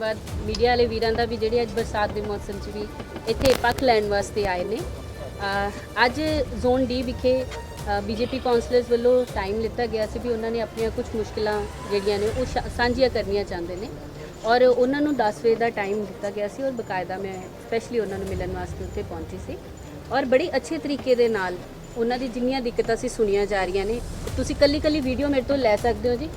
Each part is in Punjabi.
ਬਾਅਦ ਮੀਡੀਆ ਵਾਲੇ ਵੀਰਾਂ ਦਾ ਵੀ ਜਿਹੜੇ ਅੱਜ ਬਰਸਾਤ ਦੇ ਮੌਸਮ 'ਚ ਵੀ ਇੱਥੇ ਪੱਖ ਲੈਣ ਵਾਸਤੇ ਆਏ ਨੇ। ਅੱਜ ਜ਼ੋਨ ਡੀ ਵਿਖੇ ਬੀਜੇਪੀ ਕਾਉਂਸਲਰਸ ਵੱਲੋਂ ਟਾਈਮ ਲਿੱਤਾ ਗਿਆ ਸੀ ਵੀ ਉਹਨਾਂ ਨੇ ਆਪਣੀਆਂ ਕੁਝ ਮੁਸ਼ਕਲਾਂ ਜਿਹੜੀਆਂ ਨੇ ਉਹ ਸਾਂਝੀਆਂ ਕਰਨੀਆਂ ਚਾਹੁੰਦੇ ਨੇ। ਔਰ ਉਹਨਾਂ ਨੂੰ 10 ਵਜੇ ਦਾ ਟਾਈਮ ਦਿੱਤਾ ਗਿਆ ਸੀ ਔਰ ਬਕਾਇਦਾ ਮੈਂ ਸਪੈਸ਼ਲੀ ਉਹਨਾਂ ਨੂੰ ਮਿਲਣ ਵਾਸਤੇ ਉੱਥੇ ਪਹੁੰਚੀ ਸੀ। ਔਰ ਬੜੀ ਅੱਛੇ ਤਰੀਕੇ ਦੇ ਨਾਲ ਉਹਨਾਂ ਦੀ ਜਿੰਨੀਆਂ ਦਿੱਕਤਾਂ ਸੀ ਸੁਣੀਆਂ ਜਾ ਰਹੀਆਂ ਨੇ, ਤੁਸੀਂ ਕੱਲੀ ਕੱਲੀ ਵੀਡੀਓ ਮੇਰੇ ਤੋਂ ਲੈ ਸਕਦੇ ਹੋ ਜੀ,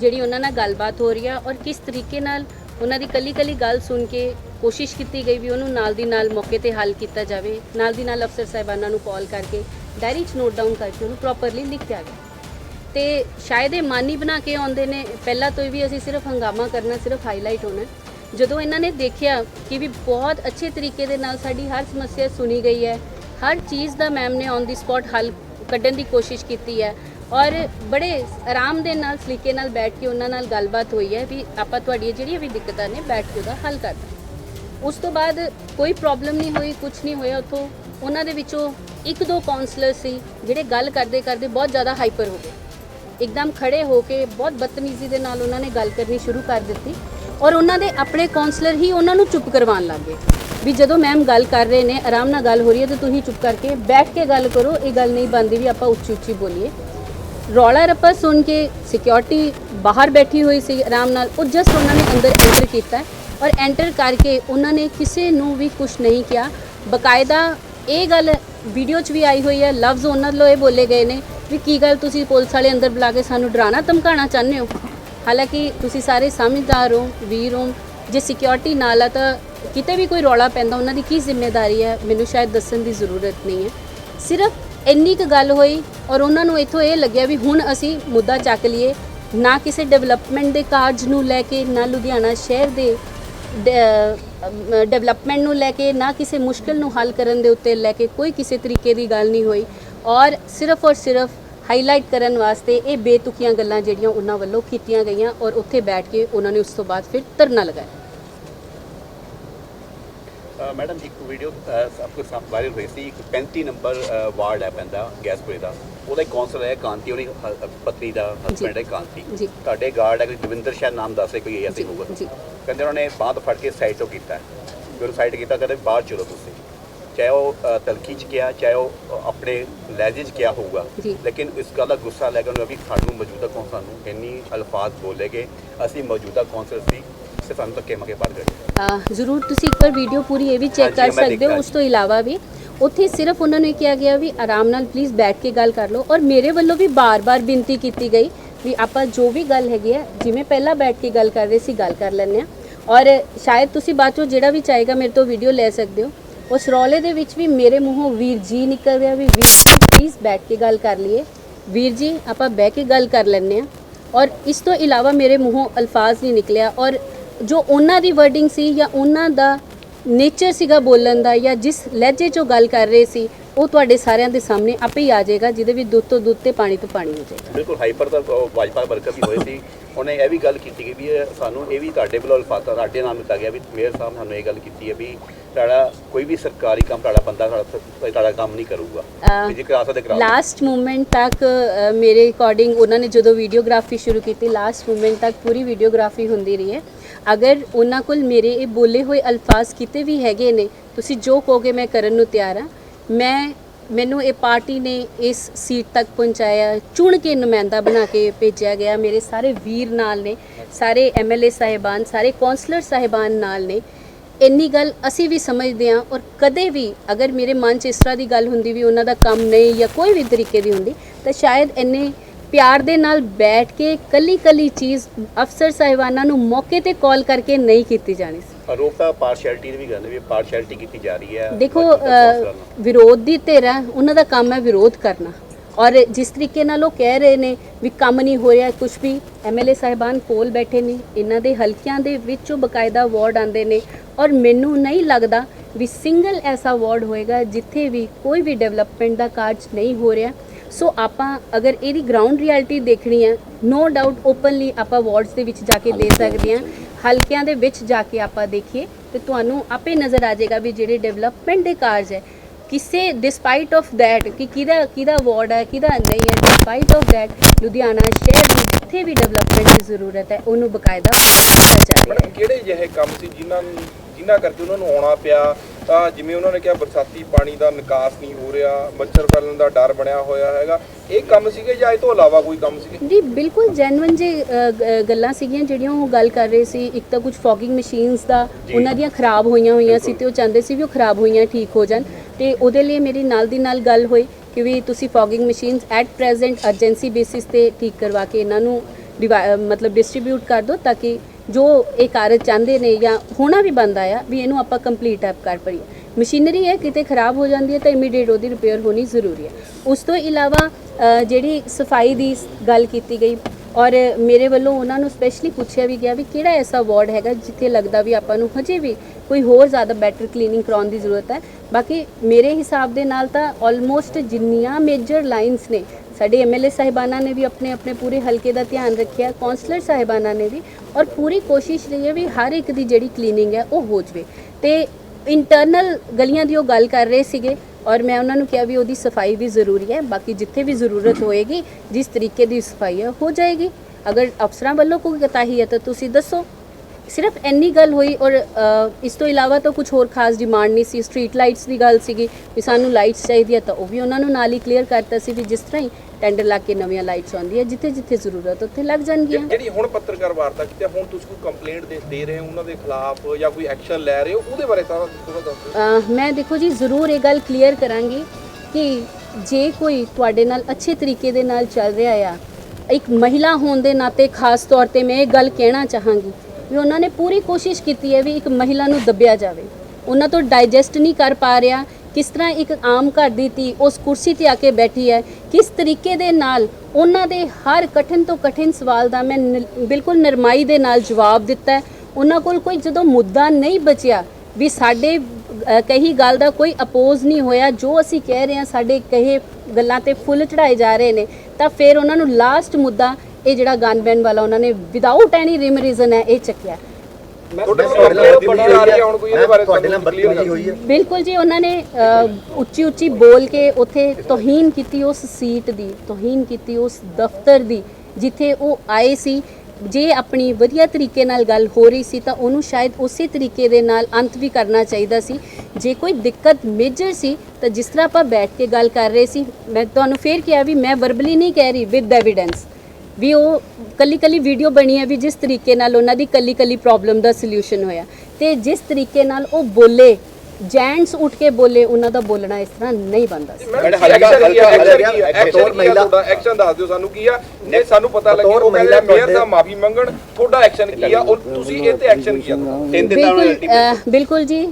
ਜਿਹੜੀ ਉਹਨਾਂ ਨਾਲ ਗੱਲਬਾਤ ਹੋ ਰਹੀ ਆ ਔਰ ਕਿਸ ਤਰੀਕੇ ਨਾਲ ਉਹਨਾਂ ਦੀ ਕੱਲੀ ਕੱਲੀ ਗੱਲ ਸੁਣ ਕੇ ਕੋਸ਼ਿਸ਼ ਕੀਤੀ ਗਈ ਵੀ ਉਹਨੂੰ ਨਾਲ ਦੀ ਨਾਲ ਮੌਕੇ ਤੇ ਹੱਲ ਕੀਤਾ ਜਾਵੇ। ਨਾਲ ਦੀ ਨਾਲ ਅਫਸਰ ਸਾਹਿਬਾਨਾਂ ਨੂੰ ਕਾਲ ਕਰਕੇ ਡਾਇਰੀ 'ਚ ਨੋਟ ਡਾਊਨ ਕਰਕੇ ਉਹਨੂੰ ਪ੍ਰੋਪਰਲੀ ਲਿਖਿਆ ਗਿਆ। ਤੇ ਸ਼ਾਇਦ ਇਹ ਮਾਨੀ ਬਣਾ ਕੇ ਆਉਂਦੇ ਨੇ। ਪਹਿਲਾਂ ਤੋਂ ਵੀ ਅਸੀਂ ਸਿਰਫ ਹੰਗਾਮਾ ਕਰਨਾ, ਸਿਰਫ ਹਾਈਲਾਈਟ ਹੋਣਾ। ਜਦੋਂ ਇਹਨਾਂ ਨੇ ਦੇਖਿਆ ਕਿ ਵੀ ਬਹੁਤ ਅੱਛੇ ਤਰੀਕੇ ਦੇ ਨਾਲ ਸਾਡੀ ਹਰ ਸਮੱਸਿਆ ਸੁਣੀ ਗਈ ਹੈ, ਹਰ ਚੀਜ਼ ਦਾ ਮੈਮ ਨੇ ਔਨ ਦੀ ਸਪੌਟ ਹੱਲ ਕੱਢਣ ਦੀ ਕੋਸ਼ਿਸ਼ ਕੀਤੀ ਹੈ ਔਰ ਬੜੇ ਆਰਾਮ ਦੇ ਨਾਲ, ਸਲੀਕੇ ਨਾਲ ਬੈਠ ਕੇ ਉਹਨਾਂ ਨਾਲ ਗੱਲਬਾਤ ਹੋਈ ਹੈ ਵੀ ਆਪਾਂ ਤੁਹਾਡੀਆਂ ਜਿਹੜੀਆਂ ਵੀ ਦਿੱਕਤਾਂ ਨੇ, ਬੈਠ ਕੇ ਉਹਦਾ ਹੱਲ ਕਰਦੇ ਉਸ ਤੋਂ ਬਾਅਦ ਕੋਈ ਪ੍ਰੋਬਲਮ ਨਹੀਂ ਹੋਈ ਕੁਝ ਨਹੀਂ ਹੋਇਆ ਉੱਥੋਂ। ਉਹਨਾਂ ਦੇ ਵਿੱਚੋਂ ਇੱਕ ਦੋ ਕਾਉਂਸਲਰ ਸੀ, ਜਿਹੜੇ ਗੱਲ ਕਰਦੇ ਕਰਦੇ ਬਹੁਤ ਜ਼ਿਆਦਾ ਹਾਈਪਰ ਹੋ ਗਏ। ਇੱਕਦਮ ਖੜੇ ਹੋ ਕੇ ਬਹੁਤ ਬਦਤਮੀਜ਼ੀ ਦੇ ਨਾਲ ਉਹਨਾਂ ਨੇ ਗੱਲ ਕਰਨੀ ਸ਼ੁਰੂ ਕਰ ਦਿੱਤੀ ਔਰ ਉਹਨਾਂ ਦੇ ਆਪਣੇ ਕਾਉਂਸਲਰ ਹੀ ਉਹਨਾਂ ਨੂੰ ਚੁੱਪ ਕਰਵਾਉਣ ਲੱਗ ਗਏ ਵੀ ਜਦੋਂ ਮੈਮ ਗੱਲ ਕਰ ਰਹੇ ਨੇ, ਆਰਾਮ ਨਾਲ ਗੱਲ ਹੋ ਰਹੀ ਹੈ ਤੇ ਤੁਸੀਂ ਚੁੱਪ ਕਰਕੇ ਬੈਠ ਕੇ ਗੱਲ ਕਰੋ, ਇਹ ਗੱਲ ਨਹੀਂ ਬਣਦੀ ਵੀ ਆਪਾਂ ਉੱਚੀ ਉੱਚੀ ਬੋਲੀਏ। ਰੌਲਾ ਰੱਪਾ ਸੁਣ ਕੇ ਸਿਕਿਉਰਿਟੀ ਬਾਹਰ ਬੈਠੀ ਹੋਈ ਸੀ, ਆਰਾਮ ਨਾਲ। ਉਹ ਜਸਟ ਉਹਨਾਂ ਨੇ ਅੰਦਰ ਐਂਟਰ ਕੀਤਾ ਔਰ ਐਂਟਰ ਕਰਕੇ ਉਹਨਾਂ ਨੇ ਕਿਸੇ ਨੂੰ ਵੀ ਕੁਝ ਨਹੀਂ ਕਿਹਾ। ਬਕਾਇਦਾ ਇਹ ਗੱਲ ਵੀਡੀਓ 'ਚ ਵੀ ਆਈ ਹੋਈ ਹੈ, ਲਫ਼ਜ਼ ਉਹਨਾਂ ਵੱਲੋਂ ਇਹ ਬੋਲੇ ਗਏ ਨੇ ਵੀ ਕੀ ਗੱਲ ਤੁਸੀਂ ਪੁਲਿਸ ਵਾਲੇ ਅੰਦਰ ਬੁਲਾ ਕੇ ਸਾਨੂੰ ਡਰਾਣਾ ਧਮਕਾਉਣਾ ਚਾਹੁੰਦੇ ਹੋ? ਹਾਲਾਂਕਿ ਤੁਸੀਂ ਸਾਰੇ ਸਮਝਦਾਰ ਹੋ, ਵੀਰ ਹੋ। ਜੇ ਸਿਕਿਉਰਿਟੀ ਨਾਲ ਆ ਤਾਂ ਕਿਤੇ ਵੀ ਕੋਈ ਰੌਲਾ ਪੈਂਦਾ, ਉਹਨਾਂ ਦੀ ਕੀ ਜ਼ਿੰਮੇਵਾਰੀ ਹੈ? ਮੈਨੂੰ ਸ਼ਾਇਦ ਦੱਸਣ ਦੀ ਜ਼ਰੂਰਤ ਨਹੀਂ ਹੈ। ਸਿਰਫ ਇੰਨੀ ਕੁ ਗੱਲ ਹੋਈ ਔਰ ਉਹਨਾਂ ਨੂੰ ਇਥੋਂ ਇਹ ਲੱਗਿਆ ਵੀ ਹੁਣ ਅਸੀਂ ਮੁੱਦਾ ਚੱਕ ਲਈਏ, ਨਾ ਕਿਸੇ ਡਿਵੈਲਪਮੈਂਟ ਦੇ ਕਾਰਜ ਨੂੰ ਲੈ ਕੇ, ਨਾ ਲੁਧਿਆਣਾ ਸ਼ਹਿਰ ਦੇ ਡਿਵੈਲਪਮੈਂਟ ਨੂੰ ਲੈ ਕੇ, ਨਾ ਕਿਸੇ ਮੁਸ਼ਕਲ ਨੂੰ ਹੱਲ ਕਰਨ ਦੇ ਉੱਤੇ ਲੈ ਕੇ ਕੋਈ ਕਿਸੇ ਤਰੀਕੇ ਦੀ ਗੱਲ ਨਹੀਂ ਹੋਈ ਔਰ ਸਿਰਫ ਔਰ ਸਿਰਫ ਹਾਈਲਾਈਟ ਕਰਨ ਵਾਸਤੇ ਇਹ ਬੇਤੁਕੀਆਂ ਗੱਲਾਂ ਜਿਹੜੀਆਂ ਉਹਨਾਂ ਵੱਲੋਂ ਕੀਤੀਆਂ ਗਈਆਂ ਔਰ ਉੱਥੇ ਬੈਠ ਕੇ ਉਹਨਾਂ ਨੇ ਉਸ ਤੋਂ ਬਾਅਦ ਫਿਰ ਧਰਨਾ ਲਗਾਇਆ। ਮੈਡਮ ਇੱਕ ਵੀਡੀਓ ਆਪਕੋ ਸਾਹਮ ਵਾਇਰਲ ਹੋਈ ਸੀ। ਇੱਕ 35 ਨੰਬਰ ਵਾਰਡ ਹੈ ਪੈਂਦਾ ਗੈਸਪੁਰੇ ਦਾ। ਉਹਦਾ ਇੱਕ ਕੌਂਸਲ ਹੈ ਕਾਂਤੀ ਉਹਦੀ ਪਤਨੀ ਦਾ ਹਸਬੈਂਡ ਹੈ ਕਾਂਤੀ। ਤੁਹਾਡੇ ਗਾਰਡ ਹੈ ਕੋਈ ਦਵਿੰਦਰ ਸ਼ਾਹ ਨਾਮ ਦੱਸੇ ਕੋਈ ਐਸੇ ਹੋਊਗਾ। ਕਹਿੰਦੇ ਉਹਨਾਂ ਨੇ ਬਾਤ ਫੜ ਕੇ ਸਾਈਡ ਤੋਂ ਕੀਤਾ। ਫਿਰ ਸਾਈਡ ਕੀਤਾ ਕਹਿੰਦੇ ਬਾਹਰ ਚਲੋ ਤੁਸੀਂ। ਚਾਹੇ ਉਹ ਅ, ਤਲਖੀ ਚ ਕਿਹਾ ਚਾਹੇ ਉਹ ਆਪਣੇ ਲਹਿਜੇ ਚ ਕਿਹਾ ਹੋਊਗਾ। ਲੇਕਿਨ ਇਸ ਗੱਲ ਦਾ ਗੁੱਸਾ ਲੈ ਕੇ ਉਹਨੂੰ ਵੀ ਸਾਨੂੰ ਮੌਜੂਦਾ ਕੌਂਸਲ ਨੂੰ ਇੰਨੀ ਅਲਫਾਜ਼ ਬੋਲੇਗੇ ਅਸੀਂ ਮੌਜੂਦਾ ਕੌਂਸਲ ਸੀ। ਤੇ ਸਾਨੂੰ ਧੱਕੇ ਮਕੇ ਪੜ ਗਏ ਅਹ ਜ਼ਰੂਰ ਤੁਸੀਂ ਇੱਕ ਵਾਰ ਵੀਡੀਓ ਪੂਰੀ ਇਹ ਵੀ ਚੈੱਕ ਕਰ ਸਕਦੇ ਹੋ। ਉਸ ਤੋਂ ਇਲਾਵਾ ਵੀ ਉੱਥੇ ਸਿਰਫ ਉਹਨਾਂ ਨੂੰ ਕਿਹਾ ਗਿਆ ਵੀ ਆਰਾਮ ਨਾਲ ਪਲੀਜ਼ ਬੈਠ ਕੇ ਗੱਲ ਕਰ ਲਓ ਔਰ ਮੇਰੇ ਵੱਲੋਂ ਵੀ ਬਾਰ-ਬਾਰ ਬੇਨਤੀ ਕੀਤੀ ਗਈ ਵੀ ਆਪਾਂ ਜੋ ਵੀ ਗੱਲ ਹੈਗੀ ਹੈ ਜਿਵੇਂ ਪਹਿਲਾਂ ਬੈਠ ਕੇ ਗੱਲ ਕਰ ਰਹੇ ਸੀ ਗੱਲ ਕਰ ਲੈਂਦੇ ਆ ਔਰ ਸ਼ਾਇਦ ਤੁਸੀਂ ਬਾਅਦ ਚੋਂ ਜਿਹੜਾ ਵੀ ਚਾਹੇਗਾ ਮੇਰੇ ਤੋਂ ਵੀਡੀਓ ਲੈ ਸਕਦੇ ਹੋ। ਉਸ ਰੌਲੇ ਦੇ ਵਿੱਚ ਵੀ ਮੇਰੇ ਮੂੰਹੋਂ ਵੀਰ ਜੀ ਨਿਕਲ ਰਿਹਾ ਵੀ ਵੀਰ ਜੀ ਪਲੀਜ਼ ਬੈਠ ਕੇ ਗੱਲ ਕਰ ਲਈਏ। ਵੀਰ ਜੀ ਆਪਾਂ ਬਹਿ ਕੇ ਗੱਲ ਕਰ ਲੈਂਦੇ ਆ ਔਰ ਇਸ ਤੋਂ ਇਲਾਵਾ ਮੇਰੇ ਮੂੰਹੋਂ ਅਲਫਾਜ਼ ਨਹੀਂ ਨਿਕਲਿਆ ਔਰ ਜੋ ਉਹਨਾਂ ਦੀ ਵਰਡਿੰਗ ਸੀ ਜਾਂ ਉਹਨਾਂ ਦਾ ਨੇਚਰ ਸੀਗਾ ਬੋਲਣ ਦਾ ਜਾਂ ਜਿਸ ਲਹਿਜੇ 'ਚੋਂ ਗੱਲ ਕਰ ਰਹੇ ਸੀ ਉਹ ਤੁਹਾਡੇ ਸਾਰਿਆਂ ਦੇ ਸਾਹਮਣੇ ਆਪੇ ਹੀ ਆ ਜਾਏਗਾ ਜਿਹਦੇ ਵਿੱਚ ਦੁੱਧ ਤੋਂ ਦੁੱਧ ਤੇ ਪਾਣੀ ਤੋਂ ਪਾਣੀ ਹੋ ਜਾਏਗਾ। ਬਿਲਕੁਲ ਹਾਈਪਰ ਦਾ ਭਾਜਪਾ ਵਰਕਰ ਵੀ ਹੋਏ ਸੀ। ਉਹਨੇ ਇਹ ਵੀ ਗੱਲ ਕੀਤੀ ਕਿ ਵੀ ਸਾਨੂੰ ਇਹ ਵੀ ਤੁਹਾਡੇ ਵੱਲੋਂ ਅਲਫਾਜ਼ਾ ਤੁਹਾਡੇ ਨਾਮ ਦਿੱਤਾ ਗਿਆ ਵੀ ਮੇਅਰ ਸਾਹਿਬ ਸਾਨੂੰ ਇਹ ਗੱਲ ਕੀਤੀ ਹੈ ਵੀ ਤੁਹਾਡਾ ਕੋਈ ਵੀ ਸਰਕਾਰੀ ਕੰਮ ਤੁਹਾਡਾ ਬੰਦਾ ਤੁਹਾਡਾ ਕੰਮ ਨਹੀਂ ਕਰੂਗਾ। ਜੇ ਕਰਾ ਸਕਦੇ ਕਰਾਓ ਲਾਸਟ ਮੂਮੈਂਟ ਤੱਕ ਮੇਰੇ ਅਕੋਰਡਿੰਗ ਉਹਨਾਂ ਨੇ ਜਦੋਂ ਵੀਡੀਓਗ੍ਰਾਫੀ ਸ਼ੁਰੂ ਕੀਤੀ ਲਾਸਟ ਮੂਮੈਂਟ ਤੱਕ ਪੂਰੀ ਵੀਡੀਓਗ੍ਰਾਫੀ ਹੁੰਦੀ ਰਹੀ ਹੈ। ਅਗਰ ਉਹਨਾਂ ਕੋਲ ਮੇਰੇ ਇਹ ਬੋਲੇ ਹੋਏ ਅਲਫਾਜ਼ ਕਿਤੇ ਵੀ ਹੈਗੇ ਨੇ, ਤੁਸੀਂ ਜੋ ਕਹੋਗੇ ਮੈਂ ਕਰਨ ਨੂੰ ਤਿਆਰ ਹਾਂ। ਮੈਂ, ਮੈਨੂੰ ਇਹ ਪਾਰਟੀ ਨੇ ਇਸ ਸੀਟ ਤੱਕ ਪਹੁੰਚਾਇਆ, ਚੁਣ ਕੇ ਨੁਮਾਇੰਦਾ ਬਣਾ ਕੇ ਭੇਜਿਆ ਗਿਆ। ਮੇਰੇ ਸਾਰੇ ਵੀਰ ਨਾਲ ਨੇ, ਸਾਰੇ ਐਮਐਲਏ ਸਾਹਿਬਾਨ, ਸਾਰੇ ਕੌਂਸਲਰ ਸਾਹਿਬਾਨ ਨਾਲ ਨੇ। ਇੰਨੀ ਗੱਲ ਅਸੀਂ ਵੀ ਸਮਝਦੇ ਹਾਂ ਔਰ ਕਦੇ ਵੀ ਅਗਰ ਮੇਰੇ ਮਨ 'ਚ ਇਸ ਤਰ੍ਹਾਂ ਦੀ ਗੱਲ ਹੁੰਦੀ ਵੀ ਉਹਨਾਂ ਦਾ ਕੰਮ ਨਹੀਂ ਜਾਂ ਕੋਈ ਵੀ ਤਰੀਕੇ ਦੀ ਹੁੰਦੀ, ਤਾਂ ਸ਼ਾਇਦ ਇੰਨੇ ਪਿਆਰ ਦੇ ਨਾਲ ਬੈਠ ਕੇ ਕੱਲੀ ਕੱਲੀ ਚੀਜ਼ ਅਫਸਰ ਸਾਹਿਬਾਨਾਂ ਨੂੰ ਮੌਕੇ ਤੇ ਕਾਲ ਕਰਕੇ ਨਹੀਂ ਕੀਤੀ ਜਾਣੀ ਸੀ। ਆਰੋਪ ਤਾਂ ਪਾਰਸ਼ੈਲਿਟੀ ਦੀ ਵੀ ਗੱਲ ਹੈ ਵੀ ਪਾਰਸ਼ੈਲਿਟੀ ਕੀਤੀ ਜਾ ਰਹੀ ਹੈ। ਦੇਖੋ ਵਿਰੋਧ ਦੀ ਧਿਰ ਹੈ ਉਹਨਾਂ ਦਾ ਕੰਮ ਹੈ ਵਿਰੋਧ ਕਰਨਾ। ਔਰ ਜਿਸ ਤਰੀਕੇ ਨਾਲ ਉਹ ਕਹਿ ਰਹੇ ਨੇ ਵੀ ਕੰਮ ਨਹੀਂ ਹੋ ਰਿਹਾ ਕੁਝ ਵੀ ਐਮਐਲਏ ਸਾਹਿਬਾਨ ਕੋਲ ਬੈਠੇ ਨੇ ਇਹਨਾਂ ਦੇ ਹਲਕਿਆਂ ਦੇ ਵਿੱਚੋਂ ਬਕਾਇਦਾ ਵਾਰਡ ਆਉਂਦੇ ਨੇ। ਔਰ ਮੈਨੂੰ ਨਹੀਂ ਲੱਗਦਾ ਵੀ ਸਿੰਗਲ ਐਸਾ ਵਾਰਡ ਹੋਏਗਾ ਜਿੱਥੇ ਵੀ ਕੋਈ ਵੀ ਡਿਵੈਲਪਮੈਂਟ ਦਾ ਕਾਰਜ ਨਹੀਂ ਹੋ ਰਿਹਾ। ਸੋ ਆਪਾਂ ਅਗਰ ਇਹਦੀ ਗਰਾਊਂਡ ਰਿਐਲਿਟੀ ਦੇਖਣੀ ਹੈ ਨੋ ਡਾਊਟ ਓਪਨਲੀ ਆਪਾਂ ਵਾਰਡਸ ਦੇ ਵਿੱਚ ਜਾ ਕੇ ਦੇ ਸਕਦੇ ਹਾਂ। ਹਲਕਿਆਂ ਦੇ ਵਿੱਚ ਜਾ ਕੇ ਆਪਾਂ ਦੇਖੀਏ ਤੇ ਤੁਹਾਨੂੰ ਆਪੇ ਨਜ਼ਰ ਆ ਜਾਏਗਾ ਵੀ ਜਿਹੜੇ ਡਿਵੈਲਪਮੈਂਟ ਦੇ ਕਾਰਜ ਹੈ ਕਿਸੇ ਡਿਸਪਾਈਟ ਆਫ ਥੈਟ ਕਿ ਕਿਹਦਾ ਕਿਹਦਾ ਵਾਰਡ ਹੈ ਕਿਹਦਾ ਨਹੀਂ ਹੈ ਡਿਸਪਾਈਟ ਆਫ ਥੈਟ ਲੁਧਿਆਣਾ ਸ਼ਹਿਰ ਦੀ ਜਿੱਥੇ ਵੀ ਡਿਵੈਲਪਮੈਂਟ ਦੀ ਜ਼ਰੂਰਤ ਹੈ ਉਹਨੂੰ ਬਕਾਇਦਾ ਕੀਤਾ ਜਾ ਰਿਹਾ ਮੈਡਮ ਹੈ। ਕਿਹੜੇ ਜਿਹੇ ਕੰਮ ਸੀ ਜਿਨ੍ਹਾਂ ਨੂੰ ਜਿਨ੍ਹਾਂ ਕਰਕੇ ਉਹਨਾਂ ਨੂੰ ਆਉਣਾ ਪਿਆ? ਤਾਂ ਜਿਵੇਂ ਉਹਨਾਂ ਨੇ ਕਿਹਾ ਬਰਸਾਤੀ ਪਾਣੀ ਦਾ ਨਿਕਾਸ ਨਹੀਂ ਹੋ ਰਿਹਾ ਮੱਛਰ ਫੈਲਣ ਦਾ ਡਰ ਬਣਿਆ ਹੋਇਆ ਹੈਗਾ। ਇਹ ਕੰਮ ਸੀਗੇ ਜਾਂ ਇਹ ਤੋਂ ਇਲਾਵਾ ਕੋਈ ਕੰਮ ਸੀਗੇ? ਜੀ ਬਿਲਕੁਲ ਜੈਨੂਇਨ ਜੇ ਗੱਲਾਂ ਸੀਗੀਆਂ ਜਿਹੜੀਆਂ ਉਹ ਗੱਲ ਕਰ ਰਹੇ ਸੀ ਇੱਕ ਤਾਂ ਕੁਝ ਫੌਗਿੰਗ ਮਸ਼ੀਨਸ ਦਾ ਉਹਨਾਂ ਦੀਆਂ ਖਰਾਬ ਹੋਈਆਂ ਹੋਈਆਂ ਸੀ ਤੇ ਉਹ ਚਾਹੁੰਦੇ ਸੀ ਵੀ ਉਹ ਖਰਾਬ ਹੋਈਆਂ ਠੀਕ ਹੋ ਜਾਣ। ਤੇ ਉਹਦੇ ਲਈ ਮੇਰੀ ਨਾਲ ਦੀ ਨਾਲ ਗੱਲ ਹੋਈ ਕਿ ਵੀ ਤੁਸੀਂ fogging machines at present urgency basis ਤੇ ਠੀਕ ਕਰਵਾ ਕੇ ਇਹਨਾਂ ਨੂੰ ਮਤਲਬ ਡਿਸਟ੍ਰੀਬਿਊਟ ਕਰ ਦਿਓ ਤਾਂ ਕਿ ਜੋ ਇਹ ਕਾਰਜ ਚਾਹੁੰਦੇ ਨੇ ਜਾਂ ਹੋਣਾ ਵੀ ਬੰਦਾ ਆ ਵੀ ਇਹਨੂੰ ਆਪਾਂ ਕੰਪਲੀਟ ਐਪ ਕਰ ਪਈਏ ਮਸ਼ੀਨਰੀ ਹੈ ਕਿਤੇ ਖਰਾਬ ਹੋ ਜਾਂਦੀ ਹੈ ਤਾਂ ਇਮੀਡੀਏਟ ਉਹਦੀ ਰਿਪੇਅਰ ਹੋਣੀ ਜ਼ਰੂਰੀ ਹੈ। ਉਸ ਤੋਂ ਇਲਾਵਾ ਜਿਹੜੀ ਸਫ਼ਾਈ ਦੀ ਗੱਲ ਕੀਤੀ ਗਈ, ਔਰ ਮੇਰੇ ਵੱਲੋਂ ਉਹਨਾਂ ਨੂੰ ਸਪੈਸ਼ਲੀ ਪੁੱਛਿਆ ਵੀ ਗਿਆ ਵੀ ਕਿਹੜਾ ਐਸਾ ਵਾਰਡ ਹੈਗਾ ਜਿੱਥੇ ਲੱਗਦਾ ਵੀ ਆਪਾਂ ਨੂੰ ਹਜੇ ਵੀ ਕੋਈ ਹੋਰ ਜ਼ਿਆਦਾ ਬੈਟਰ ਕਲੀਨਿੰਗ ਕਰਾਉਣ ਦੀ ਜ਼ਰੂਰਤ ਹੈ। ਬਾਕੀ ਮੇਰੇ ਹਿਸਾਬ ਦੇ ਨਾਲ ਤਾਂ ਆਲਮੋਸਟ ਜਿੰਨੀਆਂ ਮੇਜਰ ਲਾਈਨਸ ਨੇ ਸਾਡੇ ਐਮਐਲਏ ਸਾਹਿਬਾਨਾਂ ਨੇ ਵੀ ਆਪਣੇ ਆਪਣੇ ਪੂਰੇ ਹਲਕੇ ਦਾ ਧਿਆਨ ਰੱਖਿਆ ਕਾਉਂਸਲਰ ਸਾਹਿਬਾਨਾਂ ਨੇ ਵੀ ਔਰ ਪੂਰੀ ਕੋਸ਼ਿਸ਼ ਰਹੀ ਹੈ ਵੀ ਹਰ ਇੱਕ ਦੀ ਜਿਹੜੀ ਕਲੀਨਿੰਗ ਹੈ ਉਹ ਹੋ ਜਵੇ। ਤੇ ਇੰਟਰਨਲ ਗਲੀਆਂ ਦੀ ਉਹ ਗੱਲ ਕਰ ਰਹੇ ਸੀਗੇ ਔਰ ਮੈਂ ਉਹਨਾਂ ਨੂੰ ਕਿਹਾ ਵੀ ਉਹਦੀ ਸਫ਼ਾਈ ਵੀ ਜ਼ਰੂਰੀ ਹੈ, ਬਾਕੀ ਜਿੱਥੇ ਵੀ ਜ਼ਰੂਰਤ ਹੋਏਗੀ, ਜਿਸ ਤਰੀਕੇ ਦੀ ਸਫ਼ਾਈ ਹੈ, ਹੋ ਜਾਏਗੀ। ਅਗਰ ਅਫਸਰਾਂ ਵੱਲੋਂ ਕੋਈ ਕਤਾਹੀ ਹੈ ਤਾਂ ਤੁਸੀਂ ਦੱਸੋ। ਸਿਰਫ ਇੰਨੀ ਗੱਲ ਹੋਈ ਔਰ ਇਸ ਤੋਂ ਇਲਾਵਾ ਤਾਂ ਕੁਝ ਹੋਰ ਖਾਸ ਡਿਮਾਂਡ ਨਹੀਂ ਸੀ ਸਟਰੀਟ ਲਾਈਟਸ ਦੀ ਗੱਲ ਸੀਗੀ ਵੀ ਸਾਨੂੰ ਲਾਈਟਸ ਚਾਹੀਦੀ ਹੈ ਤਾਂ ਉਹ ਵੀ ਉਹਨਾਂ ਨੂੰ ਨਾਲ ਹੀ ਕਲੀਅਰ ਕਰਤਾ ਸੀ ਵੀ ਜਿਸ ਤਰ੍ਹਾਂ ਹੀ ਟੈਂਡਰ ਲਾ ਕੇ ਨਵੀਆਂ ਲਾਈਟਸ ਆਉਂਦੀਆਂ ਜਿੱਥੇ ਜਿੱਥੇ ਜ਼ਰੂਰਤ ਉੱਥੇ ਲੱਗ ਜਾਣਗੀਆਂ। ਜਿਹੜੀ ਹੁਣ ਪੱਤਰਕਾਰ ਵਾਰਤਾ ਕੀਤੀ ਆ, ਹੁਣ ਤੁਸੀਂ ਕੋਈ ਕੰਪਲੇਂਟ ਦੇ ਦੇ ਰਹੇ ਹੋ ਉਹਨਾਂ ਦੇ ਖਿਲਾਫ ਜਾਂ ਕੋਈ ਐਕਸ਼ਨ ਲੈ ਰਹੇ ਹੋ? ਉਹਦੇ ਬਾਰੇ ਸਾਰਾ ਥੋੜਾ ਦੱਸੋ ਅਹ ਮੈਂ ਦੇਖੋ ਜੀ ਜ਼ਰੂਰ ਇਹ ਗੱਲ ਕਲੀਅਰ ਕਰਾਂਗੀ ਕਿ ਜੇ ਕੋਈ ਤੁਹਾਡੇ ਨਾਲ ਅੱਛੇ ਤਰੀਕੇ ਦੇ ਨਾਲ ਚੱਲ ਰਿਹਾ ਆ ਇੱਕ ਮਹਿਲਾ ਹੋਣ ਦੇ ਨਾਤੇ ਖਾਸ ਤੌਰ ਤੇ ਮੈਂ ਇਹ ਗੱਲ ਕਹਿਣਾ ਚਾਹਾਂਗੀ ਵੀ ਉਹਨਾਂ ਨੇ ਪੂਰੀ ਕੋਸ਼ਿਸ਼ ਕੀਤੀ ਹੈ ਵੀ ਇੱਕ ਮਹਿਲਾ ਨੂੰ ਦੱਬਿਆ ਜਾਵੇ। ਉਹਨਾਂ ਤੋਂ ਡਾਈਜੈਸਟ ਨਹੀਂ ਕਰ ਪਾ ਰਿਹਾ ਕਿਸ ਤਰ੍ਹਾਂ ਇੱਕ ਆਮ ਘਰ ਦੀ ਧੀ ਉਸ ਕੁਰਸੀ ਤੇ ਆ ਕੇ ਬੈਠੀ ਹੈ, ਕਿਸ ਤਰੀਕੇ ਦੇ ਨਾਲ ਉਹਨਾਂ ਦੇ ਹਰ ਕਠਿਨ ਤੋਂ ਕਠਿਨ ਸਵਾਲ ਦਾ ਮੈਂ ਨਿ- ਬਿਲਕੁਲ ਨਰਮਾਈ ਦੇ ਨਾਲ ਜਵਾਬ ਦਿੱਤਾ ਉਹਨਾਂ ਕੋਲ ਕੋਈ ਜਦੋਂ ਮੁੱਦਾ ਨਹੀਂ ਬਚਿਆ ਵੀ ਸਾਡੇ ਕਹੀ ਗੱਲ ਦਾ ਕੋਈ ਅਪੋਜ਼ ਨਹੀਂ ਹੋਇਆ, ਜੋ ਅਸੀਂ ਕਹਿ ਰਹੇ ਹਾਂ ਸਾਡੇ ਕਹੇ ਗੱਲਾਂ ਤੇ ਫੁੱਲ ਚੜਾਏ ਜਾ ਰਹੇ ਨੇ, ਤਾਂ ਫਿਰ ਉਹਨਾਂ ਨੂੰ ਲਾਸਟ ਮੁੱਦਾ ਇਹ ਜਿਹੜਾ ਗਨ ਬੈਨ ਵਾਲਾ ਉਹਨਾਂ ਨੇ ਵਿਦਆਊਟ ਐਨੀ ਰਿਮ ਰੀਜ਼ਨ ਹੈ, ਇਹ ਚੱਕਿਆ। ਤੁਹਾਡੇ ਨਾਲ ਬੜੀ ਆ ਰਹੀ ਹੈ। ਹੁਣ ਕੋਈ ਇਹਦੇ ਬਾਰੇ ਤੁਹਾਡੇ ਨਾਲ ਸਾਨੂੰ clear ਬਦਤਮੀਜ਼ੀ ਹੋਈ ਹੈ। ਬਿਲਕੁਲ ਜੀ ਉਹਨਾਂ ਨੇ ਉੱਚੀ ਉੱਚੀ ਬੋਲ ਕੇ ਉੱਥੇ ਤੋਹੀਨ ਕੀਤੀ ਉਸ ਸੀਟ ਦੀ ਤੋਹੀਨ ਕੀਤੀ ਉਸ ਦਫ਼ਤਰ ਦੀ ਜਿੱਥੇ ਉਹ ਆਏ ਸੀ। ਜੇ ਆਪਣੀ ਵਧੀਆ ਤਰੀਕੇ ਨਾਲ ਗੱਲ ਹੋ ਰਹੀ ਸੀ ਤਾਂ ਉਹਨੂੰ ਸ਼ਾਇਦ ਉਸੇ ਤਰੀਕੇ ਦੇ ਨਾਲ ਅੰਤ ਵੀ ਕਰਨਾ ਚਾਹੀਦਾ ਸੀ। ਜੇ ਕੋਈ ਦਿੱਕਤ ਮੇਜਰ ਸੀ ਤਾਂ ਜਿਸ ਤਰ੍ਹਾਂ ਆਪਾਂ ਬੈਠ ਕੇ ਗੱਲ ਕਰ ਰਹੇ ਸੀ ਮੈਂ ਤੁਹਾਨੂੰ ਫੇਰ ਕਿਹਾ ਵੀ ਮੈਂ ਵਰਬਲੀ ਨਹੀਂ ਕਹਿ ਰਹੀ ਵਿਦ ਐਵੀਡੈਂਸ ਵੀ ਉਹ ਕੱਲੀ ਕੱਲੀ ਵੀਡੀਓ ਬਣੀ ਹੈ ਵੀ ਜਿਸ ਤਰੀਕੇ ਨਾਲ ਉਹਨਾਂ ਦੀ ਕੱਲੀ ਕੱਲੀ ਪ੍ਰੋਬਲਮ ਦਾ ਸੋਲੂਸ਼ਨ ਹੋਇਆ। ਤੇ ਜਿਸ ਤਰੀਕੇ ਨਾਲ ਉਹ ਬੋਲੇ ਜੈਂਟਸ ਉੱਠ ਕੇ ਬੋਲੇ ਉਹਨਾਂ ਦਾ ਬੋਲਣਾ ਇਸ ਤਰ੍ਹਾਂ ਨਹੀਂ ਬਣਦਾ ਸੀ। ਮੈਡਮ ਹਲਕਾ- ਹਲਕਾ- ਐਕਸ਼ਨ ਮਹਿਲਾ- ਐਕਸ਼ਨ ਦੱਸ ਦਿਓ ਸਾਨੂੰ ਕੀ ਆ? ਜੇ ਸਾਨੂੰ ਪਤਾ ਲੱਗੇ ਉਹ ਕਹਿੰਦੇ ਮੇਅਰ ਸਾਹਿਬ ਮਾਫੀ ਮੰਗਣ ਤੁਹਾਡਾ ਐਕਸ਼ਨ ਕੀ ਆ? ਉਹ ਤੁਸੀਂ ਇਹ ਤੇ ਐਕਸ਼ਨ ਕੀ ਆ? ਤਿੰਨ ਦਿਨ ਦਾ ਬਿਲਕੁਲ ਜੀ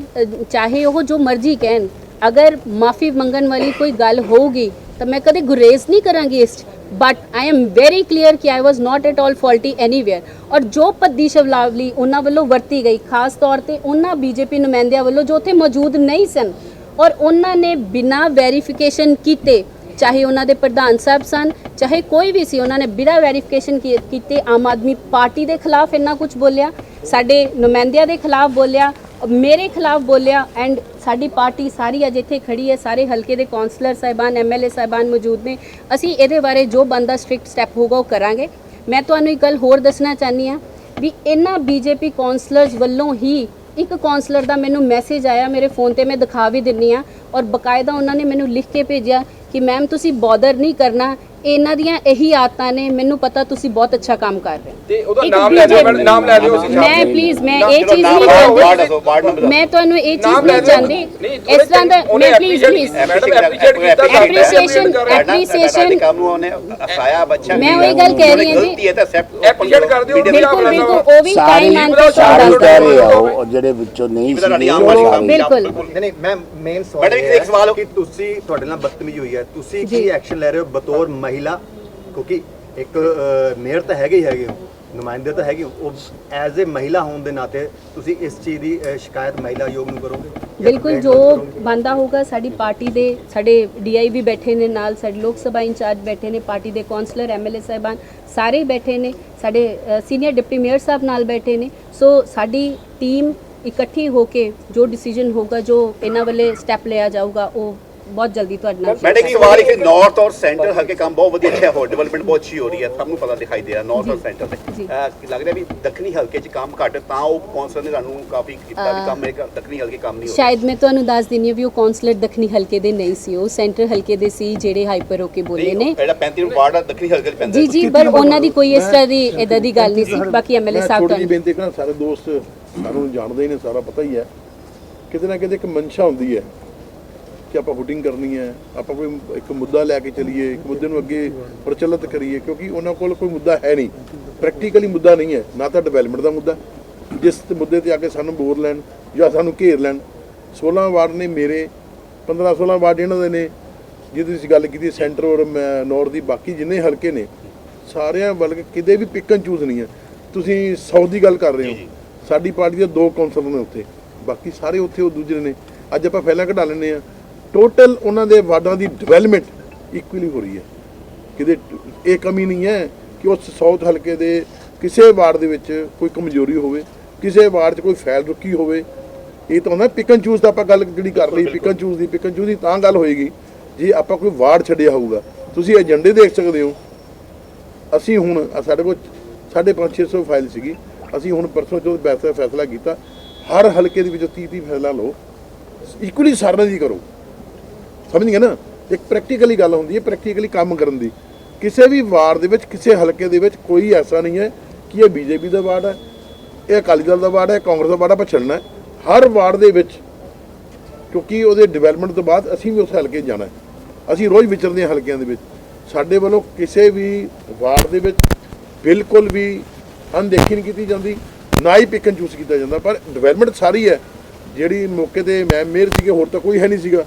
ਚਾਹੇ ਉਹ ਜੋ ਮਰਜ਼ੀ ਕਹਿਣ ਅਗਰ ਮਾਫੀ ਮੰਗਣ ਵਾਲੀ ਕੋਈ ਗੱਲ ਹੋਊਗੀ ਤਾਂ ਮੈਂ ਕਦੇ ਗੁਰੇਜ਼ ਨਹੀਂ ਕਰਾਂਗੀ ਇਸ 'ਚ। But I am very clear ਕਿ I was not at all faulty anywhere ਔਰ ਜੋ ਪੱਦੀ ਸ਼ਬਦਾਵਲੀ ਉਹਨਾਂ ਵੱਲੋਂ ਵਰਤੀ ਗਈ ਖਾਸ ਤੌਰ ਤੇ ਉਹਨਾਂ ਬੀਜੇਪੀ ਨੁਮਾਇੰਦਿਆਂ ਵੱਲੋਂ ਜੋ ਉੱਥੇ ਮੌਜੂਦ ਨਹੀਂ ਸਨ ਔਰ ਉਹਨਾਂ ਨੇ ਬਿਨਾਂ ਵੈਰੀਫਿਕੇਸ਼ਨ ਕੀਤੇ ਚਾਹੇ ਉਹਨਾਂ ਦੇ ਪ੍ਰਧਾਨ ਸਾਹਿਬ ਸਨ ਚਾਹੇ ਕੋਈ ਵੀ ਸੀ ਉਹਨਾਂ ਨੇ ਬਿਨਾਂ ਵੈਰੀਫਿਕੇਸ਼ਨ ਕੀਤੇ ਆਮ ਆਦਮੀ ਪਾਰਟੀ ਦੇ ਖਿਲਾਫ ਇੰਨਾ ਕੁਝ ਬੋਲਿਆ ਸਾਡੇ ਨੁਮਾਇੰਦਿਆਂ ਦੇ ਖਿਲਾਫ ਬੋਲਿਆ ਮੇਰੇ ਖਿਲਾਫ ਬੋਲਿਆ ਐਂਡ ਸਾਡੀ ਪਾਰਟੀ ਸਾਰੀ ਅੱਜ ਇੱਥੇ ਖੜੀ ਹੈ, ਸਾਰੇ ਹਲਕੇ ਦੇ ਕਾਉਂਸਲਰ ਸਾਹਿਬਾਨ ਐਮਐਲਏ ਸਾਹਿਬਾਨ ਮੌਜੂਦ ਨੇ। ਅਸੀਂ ਇਹਦੇ ਬਾਰੇ ਜੋ ਬੰਦਾ ਸਟ੍ਰਿਕਟ ਸਟੈਪ ਹੋਊਗਾ ਉਹ ਕਰਾਂਗੇ। ਮੈਂ ਤੁਹਾਨੂੰ ਇੱਕ ਗੱਲ ਹੋਰ ਦੱਸਣਾ ਚਾਹਨੀ ਆ ਵੀ ਇਹਨਾਂ ਬੀਜੇਪੀ ਕਾਉਂਸਲਰਸ ਵੱਲੋਂ ਹੀ ਇੱਕ ਕਾਉਂਸਲਰ ਦਾ ਮੈਨੂੰ ਮੈਸੇਜ ਆਇਆ, ਮੇਰੇ ਫੋਨ ਤੇ ਮੈਂ ਦਿਖਾ ਵੀ ਦਿੰਨੀ ਆ ਔਰ ਬਕਾਇਦਾ ਉਹਨਾਂ ਨੇ ਮੈਨੂੰ ਲਿਖ ਕੇ ਭੇਜਿਆ ਕਿ, ਮੈਮ, ਤੁਸੀਂ ਬੌਦਰ ਨਹੀਂ ਕਰਨਾ ਇਹਨਾਂ ਦੀਆਂ ਇਹੀ ਆਦਤਾਂ ਨੇ ਮੈਨੂੰ ਪਤਾ ਤੁਸੀਂ ਬਹੁਤ ਅੱਛਾ ਕੰਮ ਕਰ ਰਹੇ ਹੋ। ਤੇ ਉਹਦਾ ਨਾਮ ਲੈ ਦਿਓ BJP ਮੈਡਮ ਨਾਮ ਲੈ ਦਿਓ ਅਸੀਂ ਮੈਂ ਪਲੀਜ਼ ਮੈਂ ਇਹ ਚੀਜ਼ ਨਹੀਂ ਚਾਹੁੰਦੀ ਮੈਂ ਤੁਹਾਨੂੰ ਇਹ ਚੀਜ਼ ਨਹੀਂ। ਚਾਹੁੰਦੀ। ਇਸ ਤਰ੍ਹਾਂ ਦਾ ਮੈਂ ਪਲੀਜ਼ ਪਲੀਜ਼ ਮੈਡਮ ਕੀਤਾ appreciation- ਤੁਹਾਡੇ ਕੰਮ ਨੂੰ ਉਹਨੇ ਹਸਾਇਆ ਬੱਚਾ ਮੈਂ ਉਹੀ ਗੱਲ ਕਹਿ ਰਹੀ ਹਾਂ ਜੀ। ਗਲਤੀ ਹੈ ਤਾਂ accept- Appreciate ਕਰ। ਦਿਓ, ਬਿਲਕੁਲ ਬਿਲਕੁਲ ਉਹ ਵੀ ਸਾਰੀ ਟਾਈਮ ਤੇ ਸਾਰੀ ਕਹਿ ਰਹੇ ਆ ਉਹ ਜਿਹੜੇ ਵਿੱਚੋਂ ਨਹੀਂ ਸੀ ਬਿਲਕੁਲ। ਨਹੀਂ ਨਹੀਂ ਮੈਂ ਮੇਨ ਸਵਾਲ ਮੈਡਮ, ਇੱਕ- ਹੈ ਸਵਾਲ ਹੋ- ਕਿ ਤੁਸੀਂ ਤੁਹਾਡੇ ਨਾਲ ਬਦਤਮੀਜ਼ੀ ਹੋਈ ਹੈ। ਤੁਸੀਂ। ਕੀ ਐਕਸ਼ਨ ਲੈ ਰਹੇ ਹੋ? ਬਤੌਰ ਮਹਿਲਾ ਕਿਉਂਕਿ ਇੱਕ ਮੇਅਰ ਤਾਂ ਹੈਗੇ ਹੀ ਹੈਗੇ ਹੋ ਨੁਮਾਇੰਦੇ ਤਾਂ ਹੈਗੇ ਹੋ ਉਹ ਐਜ਼ ਅ ਮਹਿਲਾ ਹੋਣ ਦੇ ਨਾਤੇ ਤੁਸੀਂ ਇਸ ਚੀਜ਼ ਦੀ ਸ਼ਿਕਾਇਤ ਮਹਿਲਾ ਆਯੋਗ ਨੂੰ ਕਰੋਗੇ ਜਾਂ ਬਿਲਕੁਲ complaint ਜੋ ਕਰੋਗੇ? ਬੰਦਾ ਹੋਊਗਾ ਸਾਡੀ ਪਾਰਟੀ ਦੇ ਸਾਡੇ ਡੀਆਈ ਵੀ ਬੈਠੇ ਨੇ ਨਾਲ ਸਾਡੇ ਲੋਕ ਸਭਾ ਇੰਚਾਰਜ ਬੈਠੇ ਨੇ ਪਾਰਟੀ ਦੇ ਕਾਉਂਸਲਰ ਐਮਐਲਏ ਸਾਹਿਬਾਨ ਸਾਰੇ ਬੈਠੇ ਨੇ ਸਾਡੇ ਸੀਨੀਅਰ ਡਿਪਟੀ ਮੇਅਰ ਸਾਹਿਬ ਨਾਲ ਬੈਠੇ ਨੇ ਸੋ ਸਾਡੀ ਟੀਮ ਇਕੱਠੀ ਹੋ ਕੇ ਜੋ ਡਿਸੀਜਨ ਹੋਊਗਾ ਜੋ ਇਹਨਾਂ ਵੱਲੇ ਸਟੈਪ ਲਿਆ ਜਾਊਗਾ ਉਹ ਬਹੁਤ ਜਲਦੀ ਤੁਹਾਡੇ ਨਾਲ ਮੈਡਮ ਇੱਕ ਸਵਾਲ ਹੈ। ਕਿ ਨਾਰਥ ਔਰ ਸੈਂਟਰ ਹਲਕੇ ਕੰਮ ਬਹੁਤ ਵਧੀਆ ਹੋ ਡਿਵੈਲਪਮੈਂਟ ਬਹੁਤ ਅੱਛੀ ਹੋ ਰਹੀ ਹੈ ਸਭ ਨੂੰ ਪਤਾ ਦਿਖਾਈ ਦੇ ਰਿਹਾ ਨਾਰਥ ਔਰ ਸੈਂਟਰ। ਅਹ ਲੱਗ ਰਿਹਾ ਵੀ ਦੱਖਣੀ ਹਲਕੇ 'ਚ ਕੰਮ ਘੱਟ ਤਾਂ ਉਹ ਕੌਂਸਲਰ ਨੇ ਸਾਨੂੰ ਕਾਫੀ ਕੀਤਾ ਵੀ ਕੰਮ ਮੇਰੇ ਦੱਖਣੀ ਹਲਕੇ ਕੰਮ ਨਹੀਂ ਹੋ ਸ਼ਾਇਦ ਮੈਂ ਤੁਹਾਨੂੰ ਦੱਸ ਦਿੰਦੀ ਹਾਂ ਵੀ ਉਹ ਕੌਂਸਲਰ ਦੱਖਣੀ ਹਲਕੇ ਦੇ ਨਹੀਂ ਸੀ ਉਹ ਸੈਂਟਰ ਹਲਕੇ ਦੇ ਸੀ ਜਿਹੜੇ ਹਾਈਪਰ ਹੋ ਕੇ ਬੋਲੇ ਨੇ। ਜਿਹੜਾ 35 ਵਾਰਡ ਆ ਦੱਖਣੀ ਹਲਕੇ 'ਚ ਪੈਂਦਾ ਜੀ ਜੀ ਪਰ ਉਹਨਾਂ ਦੀ ਕੋਈ ਇਸ ਤਰ੍ਹਾਂ ਦੀ ਇਦਾਂ ਦੀ ਗੱਲ ਨਹੀਂ ਸੀ। ਬਾਕੀ ਐਮਐਲਏ ਸਾਹਿਬ ਤੁਹਾਨੂੰ ਬੇਨਤੀ ਕਰਾਂ ਸਾਰੇ ਦੋਸਤ ਸਾਨੂੰ ਜਾਣਦੇ ਨੇ ਸਾਰਾ ਪਤਾ ਹੀ ਹੈ। ਕਿਤੇ ਨਾ ਕਿਤੇ ਇੱਕ ਮਨਸ਼ਾ ਹੁੰਦੀ ਹੈ। ਕਿ ਆਪਾਂ ਹੁਟਿੰਗ ਕਰਨੀ ਹੈ ਆਪਾਂ ਕੋਈ ਇੱਕ ਮੁੱਦਾ ਲੈ ਕੇ ਚੱਲੀਏ ਇੱਕ ਮੁੱਦੇ ਨੂੰ ਅੱਗੇ ਪ੍ਰਚਲਿਤ ਕਰੀਏ ਕਿਉਂਕਿ ਉਹਨਾਂ ਕੋਲ ਕੋਈ ਮੁੱਦਾ ਹੈ ਨਹੀਂ। ਪ੍ਰੈਕਟੀਕਲੀ ਮੁੱਦਾ ਨਹੀਂ ਹੈ ਨਾ ਤਾਂ ਡਿਵੈਲਪਮੈਂਟ ਦਾ ਮੁੱਦਾ। ਜਿਸ ਮੁੱਦੇ ਤੇ ਆ ਕੇ ਸਾਨੂੰ ਬੋਰ ਲੈਣ ਜਾਂ ਸਾਨੂੰ ਘੇਰ ਲੈਣ। 16 ਵਾਰਡ ਨੇ ਮੇਰੇ 15 16 ਵਾਰਡ ਇਹਨਾਂ ਦੇ ਨੇ ਜਿਹਦੀ ਤੁਸੀਂ ਗੱਲ ਕੀਤੀ ਸੈਂਟਰ ਔਰ ਨੌਰ ਦੀ ਬਾਕੀ ਜਿੰਨੇ ਹਲਕੇ ਨੇ ਸਾਰਿਆਂ ਵੱਲ ਕਿਤੇ ਵੀ ਪਿਕ ਐਂਡ ਚੂਜ਼ ਨਹੀਂ ਹੈ। ਤੁਸੀਂ ਸਾਊਥ ਦੀ ਗੱਲ ਕਰ ਰਹੇ ਹੋ। ਸਾਡੀ ਪਾਰਟੀ ਦੇ ਦੋ ਕੌਂਸਲਰ ਨੇ ਉੱਥੇ। ਬਾਕੀ ਸਾਰੇ ਉੱਥੇ ਉਹ ਦੂਜੇ ਨੇ। ਅੱਜ ਆਪਾਂ ਪਹਿਲਾਂ ਕਢਾ ਲੈਂਦੇ ਆ ਟੋਟਲ ਉਹਨਾਂ ਦੇ ਵਾਰਡਾਂ ਦੀ ਡਿਵੈਲਪਮੈਂਟ ਇਕੁਅਲੀ ਹੋ ਰਹੀ ਹੈ। ਕਿਤੇ ਇਹ ਕਮੀ ਨਹੀਂ ਹੈ ਕਿ ਉਸ ਸਾਊਥ ਹਲਕੇ ਦੇ ਕਿਸੇ ਵਾਰਡ ਦੇ ਵਿੱਚ ਕੋਈ ਕਮਜ਼ੋਰੀ ਹੋਵੇ, ਕਿਸੇ ਵਾਰਡ 'ਚ ਕੋਈ ਫੈਲ ਰੁਕੀ ਹੋਵੇ। ਇਹ ਤਾਂ ਹੁੰਦਾ ਪਿਕ ਐਂਡ ਚੂਜ਼ ਦਾ ਆਪਾਂ ਗੱਲ ਜਿਹੜੀ ਕਰ ਲਈ ਪਿਕ ਐਂਡ ਚੂਜ਼ ਦੀ ਪਿਕ ਐਂਡ ਚੂਜ਼ ਦੀ ਤਾਂ ਗੱਲ ਹੋਏਗੀ। ਜੇ ਆਪਾਂ ਕੋਈ ਵਾਰਡ ਛੱਡਿਆ ਹੋਊਗਾ, ਤੁਸੀਂ ਏਜੰਡੇ ਦੇਖ ਸਕਦੇ ਹੋ। ਅਸੀਂ ਹੁਣ, ਸਾਡੇ ਕੋਲ ਸਾਢੇ ਪੰਜ 600 ਫਾਈਲ ਸੀਗੀ। ਅਸੀਂ ਹੁਣ ਪਰਸੋਂ ਜੋ ਫੈਸਲਾ ਕੀਤਾ, ਹਰ ਹਲਕੇ ਦੇ ਵਿੱਚ 30 30 ਫੈਸਲਾ ਲਓ। ਇਕੁਅਲੀ ਸਾਰਿਆਂ ਦੀ ਕਰੋ। ਸਮਝ ਗਏ ਨਾ? ਇੱਕ ਪ੍ਰੈਕਟੀਕਲੀ ਗੱਲ ਹੁੰਦੀ ਹੈ ਪ੍ਰੈਕਟੀਕਲੀ ਕੰਮ ਕਰਨ ਦੀ। ਕਿਸੇ ਵੀ ਵਾਰਡ ਦੇ ਵਿੱਚ, ਕਿਸੇ ਹਲਕੇ ਦੇ ਵਿੱਚ ਕੋਈ ਐਸਾ ਨਹੀਂ ਹੈ ਕਿ ਇਹ ਬੀਜੇਪੀ ਦਾ ਵਾਰਡ ਹੈ, ਇਹ ਅਕਾਲੀ ਦਲ ਦਾ ਵਾਰਡ ਹੈ ਕਾਂਗਰਸ ਦਾ ਵਾਰਡ ਆਪਾਂ ਛੱਡਣਾ ਹਰ ਵਾਰਡ ਦੇ ਵਿੱਚ, ਕਿਉਂਕਿ ਉਹਦੇ ਡਿਵੈਲਪਮੈਂਟ ਤੋਂ ਬਾਅਦ ਅਸੀਂ ਵੀ ਉਸ ਹਲਕੇ ਜਾਣਾ ਅਸੀਂ ਰੋਜ਼ ਵਿਚਰਦੇ ਹਾਂ ਹਲਕਿਆਂ ਦੇ ਵਿੱਚ। ਸਾਡੇ ਵੱਲੋਂ ਕਿਸੇ ਵੀ ਵਾਰਡ ਦੇ ਵਿੱਚ ਬਿਲਕੁਲ ਵੀ ਅਣਦੇਖੀ ਨਹੀਂ ਕੀਤੀ ਜਾਂਦੀ, ਨਾ ਹੀ ਪਿਕ ਐਂਡ ਚੂਸ ਕੀਤਾ ਜਾਂਦਾ। ਪਰ ਡਿਵੈਲਪਮੈਂਟ ਸਾਰੀ ਹੈ। ਜਿਹੜੀ ਮੌਕੇ ਤੇ ਮੈਂ ਮੇਅਰ ਸੀਗੇ, ਹੋਰ ਤਾਂ ਕੋਈ ਹੈ ਨਹੀਂ ਸੀਗਾ।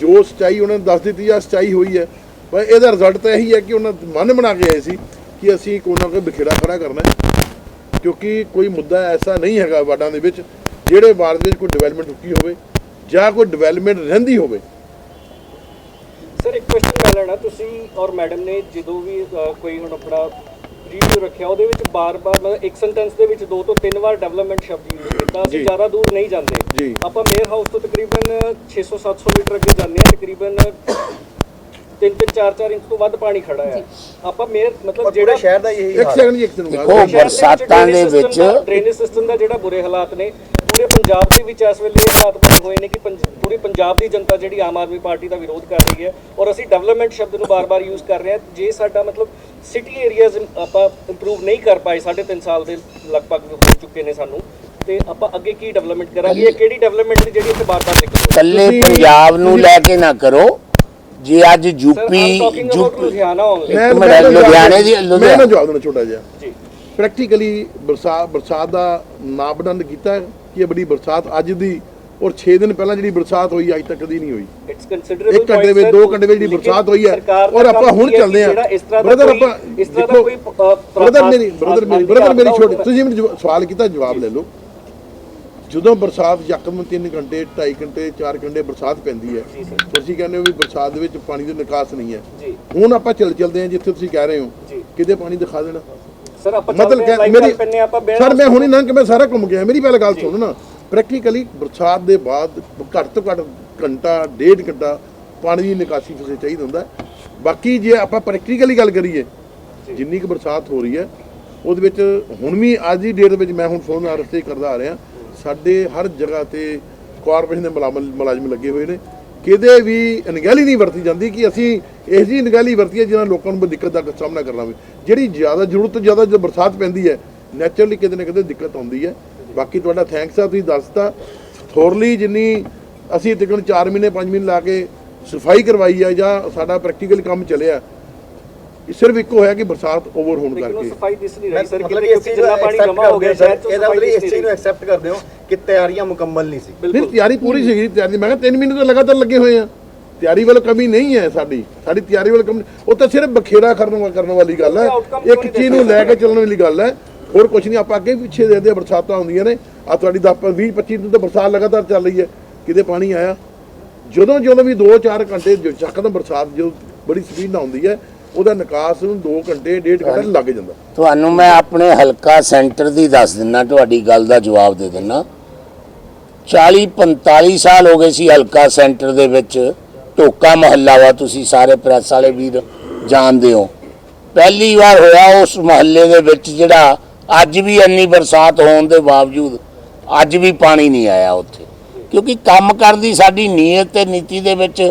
ਜੋ ਸਚਾਈ ਉਹਨਾਂ ਨੇ ਦੱਸ ਦਿੱਤੀ ਆ, ਸਚਾਈ ਹੋਈ ਹੈ ਪਰ ਇਹਦਾ ਰਿਜ਼ਲਟ ਤਾਂ ਇਹੀ ਹੈ ਕਿ ਉਹਨਾਂ ਮਨ ਬਣਾ ਕੇ ਆਏ ਸੀ ਕਿ ਅਸੀਂ ਕੋਈ ਨਾ ਕੋਈ ਬਖੇੜਾ ਖੜਾ ਕਰਨਾ ਕਿਉਂਕਿ ਕੋਈ ਮੁੱਦਾ ਐਸਾ ਨਹੀਂ ਹੈਗਾ ਵਾਰਡਾਂ ਦੇ ਵਿੱਚ ਜਿਹੜੇ ਵਾਰਡ ਦੇ ਵਿੱਚ ਕੋਈ ਡਿਵੈਲਪਮੈਂਟ ਰੁਕੀ ਹੋਵੇ ਜਾਂ ਕੋਈ ਡਿਵੈਲਪਮੈਂਟ ਰਹਿੰਦੀ ਹੋਵੇ। ਸਰ ਇੱਕ ਕੁਐਸਚਨ ਮੈਂ ਲੈਣਾ। ਤੁਸੀਂ ਔਰ ਮੈਡਮ ਨੇ ਜਦੋਂ ਵੀ ਕੋਈ ਹੁਣ ਆਪਣਾ ਰਿਵਿਊ ਰੱਖਿਆ ਉਹਦੇ ਵਿੱਚ ਬਾਰ-ਬਾਰ ਮਤਲਬ ਇੱਕ ਸੈਂਟੈਂਸ ਦੇ ਵਿੱਚ ਦੋ ਤੋਂ ਤਿੰਨ ਵਾਰ ਡਿਵੈਲਪਮੈਂਟ ਸ਼ਬਦ ਯੂਜ਼ ਕੀਤਾ ਅਸੀਂ ਜੀ। ਜ਼ਿਆਦਾ ਦੂਰ ਨਹੀਂ ਜਾਂਦੇ ਜੀ। ਆਪਾਂ ਮੇਅਰ ਹਾਊਸ ਤੋਂ ਤਕਰੀਬਨ 600-700 ਮੀਟਰ ਅੱਗੇ ਜਾਂਦੇ ਹਾਂ ਤਕਰੀਬਨ 3-3 4-4 ਇੰਚ ਤੋਂ ਵੱਧ ਪਾਣੀ ਖੜਾ ਹੈ। ਆਪਾਂ ਮੇਅਰ ਮਤਲਬ ਜਿਹੜਾ ਸ਼ਹਿਰ ਦਾ ਇਹੀ ਇੱਕ ਸੈਕਿੰਡ ਜੀ ਇੱਕ ਸੈਕਿੰਡ ਦੇਖੋ ਬਰਸਾਤਾਂ ਦੇ ਵਿੱਚ ਡਰੇਨੇਜ ਸਿਸਟਮ ਦਾ ਜਿਹੜਾ ਬੁਰੇ ਹਾਲਾਤ ਨੇ ਪੂਰੇ ਪੰਜਾਬ ਦੇ ਵਿੱਚ ਇਸ ਵੇਲੇ ਇਹ ਹਾਲਾਤ ਬਣੇ ਹੋਏ ਨੇ ਕਿ ਪੰਜ- ਪੂਰੀ ਪੰਜਾਬ ਦੀ ਜਨਤਾ ਜਿਹੜੀ ਆਮ ਆਦਮੀ ਪਾਰਟੀ ਦਾ ਵਿਰੋਧ ਕਰ ਰਹੀ ਹੈ ਔਰ ਅਸੀਂ ਡਿਵੈਲਪਮੈਂਟ ਸ਼ਬਦ ਨੂੰ ਬਾਰ-ਬਾਰ ਯੂਜ਼ ਕਰ ਰਹੇ ਹਾਂ। ਜੇ ਸਾਡਾ ਮਤਲਬ ਸਿਟੀ ਏਰੀਆਜ਼ ਆਪਾਂ ਇੰਪਰੂਵ ਨਹੀਂ ਕਰ ਪਾਏ 3.5 ਸਾਲ ਦੇ ਲਗਭਗ ਹੋ ਚੁੱਕੇ ਨੇ ਸਾਨੂੰ ਤੇ ਆਪਾਂ ਅੱਗੇ ਕੀ ਡਿਵੈਲਪਮੈਂਟ ਕਰਾਂਗੇ? ਇਹ ਕਿਹੜੀ ਡਿਵੈਲਪਮੈਂਟ ਦੀ ਜਿਹੜੀ ਇੱਥੇ ਬਾਰ-ਬਾਰ ਜ਼ਿਕਰ ਹੋ ਰਹੀ ਹੈ ਇਕੱਲੇ ਪੰਜਾਬ ਨੂੰ ਲੈ ਕੇ ਨਾ ਕਰੋ। ਜੇ ਅੱਜ ਯੂਪੀ ਯੂਪੀ ਲੁਧਿਆਣਾ ਮੈਂ ਮੈਂ ਤੁਹਾਨੂੰ ਲੁਧਿਆਣੇ ਦੀ- ਮੈਂ ਲੁਧਿਆਣਾ- ਨਾ ਜਵਾਬ ਦੇਣਾ ਛੋਟਾ ਜਿਹਾ। ਜੀ। ਪ੍ਰੈਕਟੀਕਲੀ ਬਰਸਾਤ ਬਰਸਾਤ ਦਾ ਨਾਪਬੰਦ ਕੀਤਾ ਹੈ ਕਿ ਇਹ ਬੜੀ ਬਰਸਾਤ ਅੱਜ ਦੀ ਔਰ 6 ਦਿਨ ਪਹਿਲਾਂ ਜਿਹੜੀ ਬਰਸਾਤ ਹੋਈ ਅੱਜ ਤੱਕ ਕਦੀ ਨਹੀਂ ਹੋਈ। ਇਟਸ ਕੰਸੀਡਰੇਬਲ ਇੱਕ ਘੰਟੇ ਵਿੱਚ ਦੋ ਘੰਟੇ ਵਿੱਚ ਜਿਹੜੀ ਬਰਸਾਤ ਹੋਈ ਹੈ ਔਰ ਆਪਾਂ ਹੁਣ ਚੱਲਦੇ ਆ ਦਾ ਬ੍ਰਦਰ ਆਪਾਂ ਇਸ ਤਰ੍ਹਾਂ ਦਾ ਕੋਈ ਬ੍ਰਦਰ ਮੇਰੀ ਬ੍ਰਦਰ ਮੇਰੀ ਬ੍ਰਦਰ ਮੇਰੀ ਛੋਟੀ ਤੁਸੀਂ ਮੈਨੂੰ ਜਵਾ- ਸਵਾਲ ਕੀਤਾ ਜਵਾਬ ਲੈ ਲਓ। ਜਦੋਂ ਬਰਸਾਤ ਯਕਦਮ 3 ਘੰਟੇ 2.5 ਘੰਟੇ 4 ਘੰਟੇ ਬਰਸਾਤ ਪੈਂਦੀ ਹੈ ਤੁਸੀਂ ਕਹਿੰਦੇ ਹੋ ਵੀ ਬਰਸਾਤ ਦੇ ਵਿੱਚ ਪਾਣੀ ਦੀ ਨਿਕਾਸ ਨਹੀਂ ਹੈ। ਹੁਣ ਆਪਾਂ ਚੱਲ ਚੱਲਦੇ ਹਾਂ ਜਿੱਥੇ ਤੁਸੀਂ ਕਹਿ ਰਹੇ ਹੋ। ਕਿਤੇ ਪਾਣੀ ਦਿਖਾ ਦੇਣਾ? ਸਰ ਆਪਾਂ ਮਤਲਬ ਮੇਰੀ ਸਰ ਮੈਂ ਹੁਣੀ ਨਾ ਕਿ ਮੈਂ ਸਾਰਾ ਘੁੰਮ ਗਿਆ ਮੇਰੀ ਪਹਿਲਾਂ ਗੱਲ ਸੁਣੋ ਨਾ। ਪ੍ਰੈਕਟੀਕਲੀ ਬਰਸਾਤ ਦੇ ਬਾਅਦ ਘੱਟ ਤੋਂ ਘੱਟ ਘੰਟਾ ਡੇਢ ਘੰਟਾ ਪਾਣੀ ਦੀ ਨਿਕਾਸੀ ਫਸੇ ਚਾਹੀਦਾ ਹੁੰਦਾ। ਬਾਕੀ ਜੇ ਆਪਾਂ ਪ੍ਰੈਕਟੀਕਲੀ ਗੱਲ ਕਰੀਏ ਜਿੰਨੀ ਕੁ ਬਰਸਾਤ ਹੋ ਰਹੀ ਹੈ ਉਹਦੇ ਵਿੱਚ ਹੁਣ ਵੀ ਅੱਜ ਦੀ ਡੇਟ ਵਿੱਚ ਮੈਂ ਹੁਣ ਫੋਨ ਆ ਰਸਤੇ ਕਰਦਾ ਆ ਰਿਹਾ। ਸਾਡੇ ਹਰ ਜਗ੍ਹਾ ਤੇ ਕਾਰਪੋਰੇਸ਼ਨ ਦੇ ਮੁਲਾਜ਼ਮ ਮੁਲਾਜ਼ਮ ਲੱਗੇ ਹੋਏ ਨੇ। ਕਿਤੇ ਵੀ ਅਣਗਹਿਲੀ ਨਹੀਂ ਵਰਤੀ ਜਾਂਦੀ ਕਿ ਅਸੀਂ ਇਹ ਜੀ ਅਣਗਹਿਲੀ ਵਰਤੀ ਹੈ ਜਿਹਨਾਂ ਲੋਕਾਂ ਨੂੰ ਦਿੱਕਤ ਦਾ ਸਾਹਮਣਾ ਕਰਨਾ ਪਵੇ ਜਿਹੜੀ ਜ਼ਿਆਦਾ ਜ਼ਰੂਰਤ ਤੋਂ ਜ਼ਿਆਦਾ ਜਦੋਂ ਬਰਸਾਤ ਪੈਂਦੀ ਹੈ ਨੈਚੁਰਲੀ ਕਿਤੇ ਨਾ ਕਿਤੇ ਦਿੱਕਤ ਆਉਂਦੀ ਹੈ। ਬਾਕੀ ਤੁਹਾਡਾ ਥੈਂਕਸ ਆ, ਤੁਸੀਂ ਦੱਸਤਾ ਥੋਰਲੀ ਜਿੰਨੀ ਅਸੀਂ ਤਕਰੀਬਨ 4 ਮਹੀਨੇ 5 ਮਹੀਨੇ ਲਾ ਕੇ ਸਫ਼ਾਈ ਕਰਵਾਈ ਹੈ ਜਾਂ ਸਾਡਾ ਪ੍ਰੈਕਟੀਕਲ ਕੰਮ ਚੱਲਿਆ ਸਿਰਫ ਇੱਕ ਹੋਇਆ ਕਿ ਬਰਸਾਤ ਓਵਰ ਹੋਣ ਕਰਕੇ। ਸਫ਼ਾਈ ਦਿਸ ਨਹੀਂ ਰਹੀ ਸਰ ਕਿਤੇ ਕਿਉਂਕਿ ਜਿੰਨਾ ਨੂੰ ਪਾਣੀ accept ਜਮਾ ਹੋ ਗਿਆ ਸਰ, ਇਹਦਾ ਸਫ਼ਾਈ ਮਤਲਬ ਇਸ ਚੀਜ਼ ਨੂੰ ਰਹੀ ਐਕਸੈਪਟ ਕਰਦੇ ਹੋ ਕਿ ਤਿਆਰੀਆਂ ਮੁਕੰਮਲ ਨਹੀਂ ਸੀ। ਫਿਰ ਬਿਲਕੁਲ ਤਿਆਰੀ ਪੂਰੀ ਸੀਗੀ ਤਿਆਰੀ ਮੈਂ ਕਿਹਾ 3 ਮਹੀਨੇ ਤੋਂ ਲਗਾਤਾਰ ਲੱਗੇ ਹੋਏ ਆ। ਤਿਆਰੀ ਵੱਲ ਕਮੀ ਨਹੀਂ ਹੈ ਸਾਡੀ। ਸਾਡੀ ਤਿਆਰੀ ਵੱਲ ਕਮੀ ਉਹ ਤਾਂ ਸਿਰਫ ਬਖੇਰਾ ਕਰਨ ਕਰਨ ਵਾਲੀ ਗੱਲ ਹੈ। ਇੱਕ ਚੀਜ਼ ਨੂੰ ਲੈ ਕੇ ਚੱਲਣ ਵਾਲੀ ਗੱਲ ਹੈ। ਹੋਰ ਕੁਝ ਨਹੀਂ ਆਪਾਂ ਅੱਗੇ ਪਿੱਛੇ ਦੇਖਦੇ ਹਾਂ, ਬਰਸਾਤਾਂ ਹੁੰਦੀਆਂ ਨੇ। ਆ ਤੁਹਾਡੀ 10 20 25 ਦਿਨ ਤੋਂ ਬਰਸਾਤ ਲਗਾਤਾਰ ਚੱਲ ਰਹੀ ਹੈ। ਕਿਤੇ ਪਾਣੀ ਆਇਆ? ਜਦੋਂ ਜਦੋਂ ਵੀ 2-4 ਘੰਟੇ ਜੋ ਚੱਕਦਮ ਬਰਸਾਤ ਜੋ ਬੜੀ ਸਪੀਡ ਨਾਲ ਆਉਂਦੀ ਹੈ ਉਹਦਾ ਨਿਕਾਸ ਨੂੰ 2 ਘੰਟੇ 1.5 ਘੰਟੇ ਲੱਗ ਜਾਂਦਾ। ਤੁਹਾਨੂੰ ਮੈਂ ਆਪਣੇ ਹਲਕਾ ਸੈਂਟਰ ਦੀ ਦੱਸ ਦਿੰਨਾ ਤੁਹਾਡੀ ਗੱਲ ਦਾ ਜਵਾਬ ਦੇ ਦਿੰਨਾ 40 45 ਸਾਲ ਹੋ ਗਏ ਸੀ ਹਲਕਾ ਸੈਂਟਰ ਦੇ ਵਿੱਚ। ਟੋਕਾ ਮੁਹੱਲਾ ਵਾ ਤੁਸੀਂ ਸਾਰੇ ਪ੍ਰੈਸ ਵਾਲੇ ਵੀਰ ਜਾਣਦੇ ਹੋ। ਪਹਿਲੀ ਵਾਰ ਹੋਇਆ ਉਸ ਮੁਹੱਲੇ ਦੇ ਵਿੱਚ ਜਿਹੜਾ ਅੱਜ ਵੀ ਇੰਨੀ ਬਰਸਾਤ ਹੋਣ ਦੇ ਬਾਵਜੂਦ ਅੱਜ ਵੀ ਪਾਣੀ ਨਹੀਂ ਆਇਆ ਉੱਥੇ। ਕਿਉਂਕਿ ਕੰਮ ਕਰਦੀ ਸਾਡੀ ਨੀਅਤ ਤੇ ਨੀਤੀ ਦੇ ਵਿੱਚ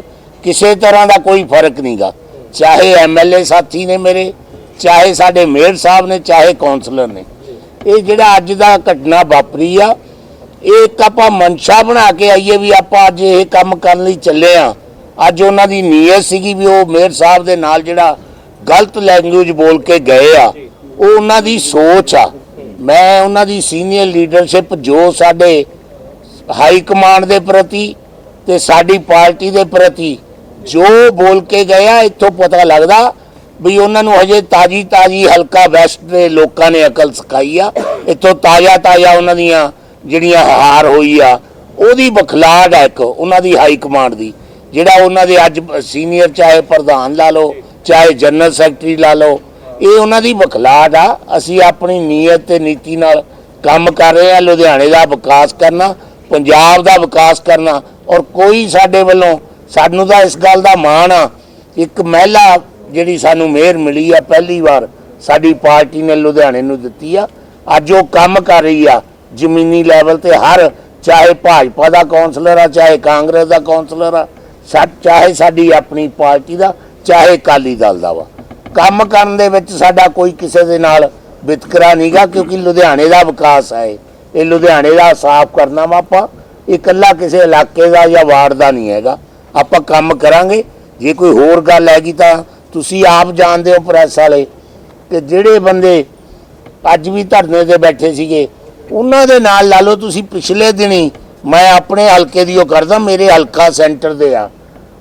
ਕਿਸੇ ਤਰ੍ਹਾਂ ਦਾ ਕੋਈ ਫ਼ਰਕ ਨਹੀਂਗਾ ਚਾਹੇ ਐਮਐਲਏ ਸਾਥੀ ਨੇ ਮੇਰੇ, ਚਾਹੇ ਸਾਡੇ ਮੇਅਰ ਸਾਹਿਬ ਨੇ, ਚਾਹੇ ਕਾਉਂਸਲਰ ਨੇ। ਇਹ ਜਿਹੜਾ ਅੱਜ ਦਾ ਘਟਨਾ ਵਾਪਰੀ ਆ, ਇਹ ਇੱਕ ਆਪਾਂ ਮਨਸ਼ਾ ਬਣਾ ਕੇ ਆਈਏ ਵੀ ਆਪਾਂ ਅੱਜ ਇਹ ਕੰਮ ਕਰਨ ਲਈ ਚੱਲੇ ਆ। ਅੱਜ ਉਹਨਾਂ ਦੀ ਨੀਅਤ ਸੀਗੀ ਵੀ ਉਹ ਮੇਅਰ ਸਾਹਿਬ ਦੇ ਨਾਲ ਜਿਹੜਾ ਗਲਤ ਲੈਂਗੁਏਜ ਬੋਲ ਕੇ ਗਏ ਆ, ਉਹ ਉਹਨਾਂ ਦੀ ਸੋਚ ਆ। ਮੈਂ ਉਹਨਾਂ ਦੀ ਸੀਨੀਅਰ ਲੀਡਰਸ਼ਿਪ ਜੋ ਸਾਡੇ ਹਾਈ ਕਮਾਂਡ ਦੇ ਪ੍ਰਤੀ ਤੇ ਸਾਡੀ ਪਾਰਟੀ ਦੇ ਪ੍ਰਤੀ ਜੋ ਬੋਲ ਕੇ ਗਏ ਆ, ਇੱਥੋਂ ਪਤਾ ਲੱਗਦਾ ਵੀ ਉਹਨਾਂ ਨੂੰ ਹਜੇ ਤਾਜੀ ਤਾਜੀ, ਹਲਕਾ ਵੈਸਟ ਦੇ ਲੋਕਾਂ ਨੇ ਅਕਲ ਸਿਖਾਈ ਆ। ਇੱਥੋਂ ਤਾਜ਼ਾ ਤਾਜ਼ਾ ਉਹਨਾਂ ਦੀਆਂ ਜਿਹੜੀਆਂ ਹਾਰ ਹੋਈ ਆ, ਉਹਦੀ ਬਖਲਾੜ ਹੈ ਇੱਕ, ਉਹਨਾਂ ਦੀ ਹਾਈ ਕਮਾਂਡ ਦੀ, ਜਿਹੜਾ ਉਹਨਾਂ ਦੇ ਅੱਜ ਸੀਨੀਅਰ ਚਾਹੇ ਪ੍ਰਧਾਨ ਲਾ ਲਓ, ਚਾਹੇ ਜਨਰਲ ਸੈਕਟਰੀ ਲਾ ਲਓ, ਇਹ ਉਹਨਾਂ ਦੀ ਬਖਲਾੜ ਆ। ਅਸੀਂ ਆਪਣੀ ਨੀਅਤ ਤੇ ਨੀਤੀ ਨਾਲ ਕੰਮ ਕਰ ਰਹੇ ਆ, ਲੁਧਿਆਣੇ ਦਾ ਵਿਕਾਸ ਕਰਨਾ, ਪੰਜਾਬ ਦਾ ਵਿਕਾਸ ਕਰਨਾ, ਔਰ ਕੋਈ ਸਾਡੇ ਵੱਲੋਂ ਸਾਨੂੰ ਤਾਂ ਇਸ ਗੱਲ ਦਾ ਮਾਣ ਆ, ਇੱਕ ਮਹਿਲਾ ਜਿਹੜੀ ਸਾਨੂੰ ਮੇਅਰ ਮਿਲੀ ਆ, ਪਹਿਲੀ ਵਾਰ ਸਾਡੀ ਪਾਰਟੀ ਨੇ ਲੁਧਿਆਣੇ ਨੂੰ ਦਿੱਤੀ ਆ। ਅੱਜ ਉਹ ਕੰਮ ਕਰ ਰਹੀ ਆ, ਜ਼ਮੀਨੀ ਲੈਵਲ ਤੇ ਹਰ, ਚਾਹੇ ਭਾਜਪਾ ਦਾ ਕਾਉਂਸਲਰ ਆ, ਚਾਹੇ ਕਾਂਗਰਸ ਦਾ ਕਾਉਂਸਲਰ ਆ, ਸਾ- ਚਾਹੇ ਸਾਡੀ ਆਪਣੀ ਪਾਰਟੀ ਦਾ, ਚਾਹੇ ਅਕਾਲੀ ਦਲ ਦਾ ਵਾ। ਕੰਮ ਕਰਨ ਦੇ ਵਿੱਚ ਸਾਡਾ ਕੋਈ ਕਿਸੇ ਦੇ ਨਾਲ ਵਿਤਕਰਾ ਨਹੀਂਗਾ ਕਿਉਂਕਿ ਲੁਧਿਆਣੇ ਦਾ ਵਿਕਾਸ ਹੈ ਇਹ। ਇਹ ਲੁਧਿਆਣੇ ਦਾ ਸਾਫ਼ ਕਰਨਾ ਵਾ ਆਪਾਂ ਇਹ ਇਕੱਲਾ ਕਿਸੇ ਇਲਾਕੇ ਦਾ ਜਾਂ ਵਾਰਡ ਦਾ ਨਹੀਂ ਹੈਗਾ। ਆਪਾਂ ਕੰਮ ਕਰਾਂਗੇ। ਜੇ ਕੋਈ ਹੋਰ ਗੱਲ ਹੈਗੀ ਤਾਂ ਤੁਸੀਂ ਆਪ ਜਾਣਦੇ ਹੋ ਪ੍ਰੈਸ ਵਾਲੇ ਕਿ ਜਿਹੜੇ ਬੰਦੇ ਅੱਜ ਵੀ ਧਰਨੇ ਤੇ ਬੈਠੇ ਸੀਗੇ, ਉਹਨਾਂ ਦੇ ਨਾਲ ਲਾ ਲਓ ਤੁਸੀਂ ਪਿਛਲੇ ਦਿਨੀ ਮੈਂ ਆਪਣੇ ਹਲਕੇ ਦੀ ਉਹ ਕਰਦਾ, ਮੇਰੇ ਹਲਕਾ ਸੈਂਟਰ ਦੇ ਆ।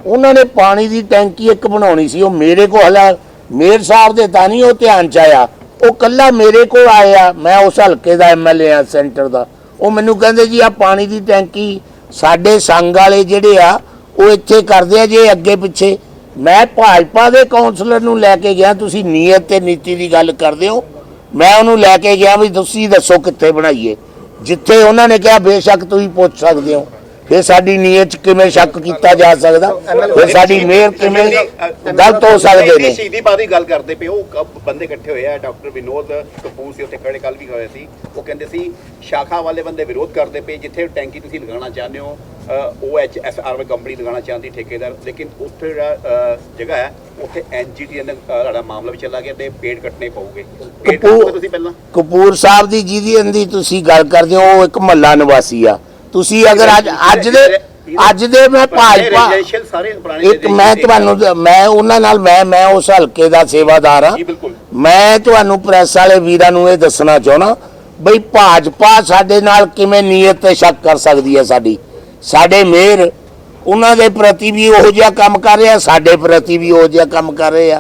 ਉਹਨਾਂ ਨੇ ਪਾਣੀ ਦੀ ਟੈਂਕੀ ਇੱਕ ਬਣਾਉਣੀ ਸੀ, ਉਹ ਮੇਰੇ ਕੋਲ ਹਲਾ ਮੇਅਰ ਸਾਹਿਬ ਦੇ ਤਾਂ ਨਹੀਂ ਉਹ ਧਿਆਨ ਚ ਆਇਆ। ਉਹ ਕੱਲਾ ਮੇਰੇ ਕੋਲ ਆਇਆ ਮੈਂ ਉਸ ਹਲਕੇ ਦਾ ਐਮਐਲਏ ਆ ਸੈਂਟਰ ਦਾ। ਉਹ ਮੈਨੂੰ ਕਹਿੰਦੇ ਜੀ ਆ ਪਾਣੀ ਦੀ ਟੈਂਕੀ ਸਾਡੇ ਸੰਗ ਵਾਲੇ ਜਿਹੜੇ ਆ ਉਹ ਇੱਥੇ ਕਰਦੇ ਆ ਜੇ ਅੱਗੇ ਪਿੱਛੇ। ਮੈਂ ਭਾਜਪਾ ਦੇ ਕਾਉਂਸਲਰ ਨੂੰ ਲੈ ਕੇ ਗਿਆ, ਤੁਸੀਂ ਨੀਅਤ ਤੇ ਨੀਤੀ ਦੀ ਗੱਲ ਕਰਦੇ ਹੋ। ਮੈਂ ਉਹਨੂੰ ਲੈ ਕੇ ਗਿਆ ਵੀ ਤੁਸੀਂ ਦੱਸੋ ਕਿੱਥੇ ਬਣਾਈਏ। ਜਿੱਥੇ ਉਹਨਾਂ ਨੇ ਕਿਹਾ, ਬੇਸ਼ੱਕ ਤੁਸੀਂ ਪੁੱਛ ਸਕਦੇ ਹੋ। ਫਿਰ ਸਾਡੀ ਨੀਅਤ 'ਚ ਕਿਵੇਂ ਸ਼ੱਕ ਕੀਤਾ ਜਾ ਸਕਦਾ? ਫਿਰ ਸਾਡੀ ਮੇਅਰ ਕਿਵੇਂ ਗਲਤ ਹੋ ਸਕਦੇ ਨੇ? ਸ਼ਹੀਦੀ ਬਾਰੇ ਗੱਲ ਕਰਦੇ ਪਏ ਉਹ ਬੰਦੇ ਇਕੱਠੇ ਹੋਏ ਆ ਡਾਕਟਰ ਵਿਨੋਦ ਕਪੂਰ ਸੀ ਉੱਥੇ ਖੜੇ ਕੱਲ ਵੀ ਹੋਏ ਸੀ। ਉਹ ਕਹਿੰਦੇ ਸੀ ਸ਼ਾਖਾ ਵਾਲੇ ਬੰਦੇ ਵਿਰੋਧ ਕਰਦੇ ਪਏ ਜਿੱਥੇ ਟੈਂਕੀ ਤੁਸੀਂ ਲਗਾਉਣਾ ਚਾਹੁੰਦੇ ਹੋ ਉਹ ਐਚ ਐਸ ਆਰ ਕੰਪਨੀ ਲਗਾਉਣਾ ਚਾਹੁੰਦੀ ਠੇਕੇਦਾਰ। ਲੇਕਿਨ ਉੱਥੇ ਜਿਹੜਾ ਜਗ੍ਹਾ ਹੈ ਉੱਥੇ ਐਨਜੀਟੀ ਦਾ ਤੁਹਾਡਾ ਮਾਮਲਾ ਵੀ ਚੱਲਾ ਗਿਆ ਤੇ ਪੇੜ ਕੱਟਣੇ ਪਊਗੇ। ਪੇੜ ਕਪੂਰ- ਕੱਟੋਗੇ ਤੁਸੀਂ ਪਹਿਲਾਂ? ਕਪੂਰ ਸਾਹਿਬ ਦੀ ਜਿਹਦੀ ਅੰਦੀ ਤੁਸੀਂ ਗੱਲ ਕਰਦੇ ਹੋ ਉਹ ਇੱਕ ਮਹੱਲਾ ਨਿਵਾਸੀ ਆ। ਤੁਸੀਂ ਅਗਰ ਅੱਜ ਅੱਜ ਦੇ ਅੱਜ ਦੇ ਮੈਂ ਭਾਜਪਾ ਇੱਕ ਮੈਂ ਤੁਹਾਨੂੰ ਮੈਂ ਉਹਨਾਂ ਨਾਲ ਮੈਂ ਮੈਂ ਉਸ ਹਲਕੇ ਦਾ ਸੇਵਾਦਾਰ ਬਿਲਕੁਲ। ਮੈਂ ਤੁਹਾਨੂੰ ਪ੍ਰੈਸ ਵਾਲੇ ਵੀਰਾਂ ਨੂੰ ਇਹ ਦੱਸਣਾ ਚਾਹਣਾ ਬਈ ਭਾਜਪਾ ਸਾਡੇ ਨਾਲ ਕਿਵੇਂ ਨੀਅਤ ਤੇ ਸ਼ੱਕ ਕਰ ਸਕਦੀ ਹੈ ਸਾਡੀ? ਸਾਡੇ ਮੇਅਰ ਉਹਨਾਂ ਦੇ ਪ੍ਰਤੀ ਵੀ ਉਹੋ ਜਿਹਾ ਕੰਮ ਕਰ ਰਿਹਾ ਸਾਡੇ ਪ੍ਰਤੀ ਵੀ ਉਹੋ ਜਿਹਾ ਕੰਮ ਕਰ ਰਹੇ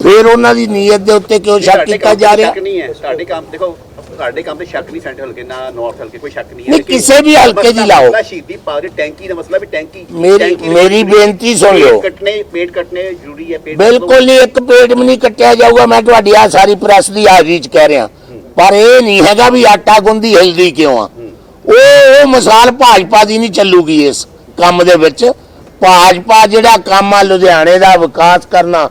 ਫਿਰ ਉਹਨਾਂ ਦੀ ਨੀਅਤ ਦੇ ਉੱਤੇ ਕਿਉਂ ਸ਼ੱਕ ਕੀਤਾ ਜਾ ਰਿਹਾ? ਹੈ। ਤੁਹਾਡੇ ਕੰਮ ਦੇਖੋ ਤੁਹਾਡੇ ਕੰਮ ਤੇ ਸ਼ੱਕ ਨਹੀਂ ਸੈਂਟਰ ਹਲਕੇ ਨਾ ਨਾਰਥ ਹਲਕੇ ਕੋਈ ਸ਼ੱਕ ਨਹੀਂ ਹੈ। ਨਹੀਂ, ਕਿਸੇ ਵੀ ਹਲਕੇ ਦੀ ਲਾਓ। ਸ਼ਹੀਦੀ ਪਾਵਰ ਟੈਂਕੀ ਦਾ ਮਸਲਾ ਵੀ ਟੈਂਕੀ ਮੇਰੀ ਟੈਂਕੀ ਦੇ ਮੇਰੀ ਵਿੱਚ ਬੇਨਤੀ ਸੁਣ ਪੇੜ ਲਿਓ। ਕੱਟਣੇ ਪੇੜ ਕੱਟਣੇ ਜ਼ਰੂਰੀ ਹੈ ਪੇੜ ਬਿਲਕੁਲ ਨਹੀਂ ਇੱਕ ਪੇਟ ਵੀ ਨਹੀਂ ਕੱਟਿਆ ਜਾਊਗਾ ਮੈਂ ਤੁਹਾਡੀ ਆ ਸਾਰੀ ਪ੍ਰੈਸ ਦੀ ਹਾਜ਼ਰੀ 'ਚ ਕਹਿ ਰਿਹਾ। ਪਰ ਇਹ ਨਹੀਂ ਹੈਗਾ ਵੀ ਆਟਾ ਗੁੰਦੀ ਹਿਲਦੀ ਕਿਉਂ ਆ। ਉਹ ਉਹ ਮਿਸਾਲ ਭਾਜਪਾ ਦੀ ਨਹੀਂ ਚੱਲੂਗੀ ਇਸ ਕੰਮ ਦੇ ਵਿੱਚ। ਭਾਜਪਾ ਜਿਹੜਾ ਕੰਮ ਆ ਲੁਧਿਆਣੇ ਦਾ ਵਿਕਾਸ ਕਰਨਾ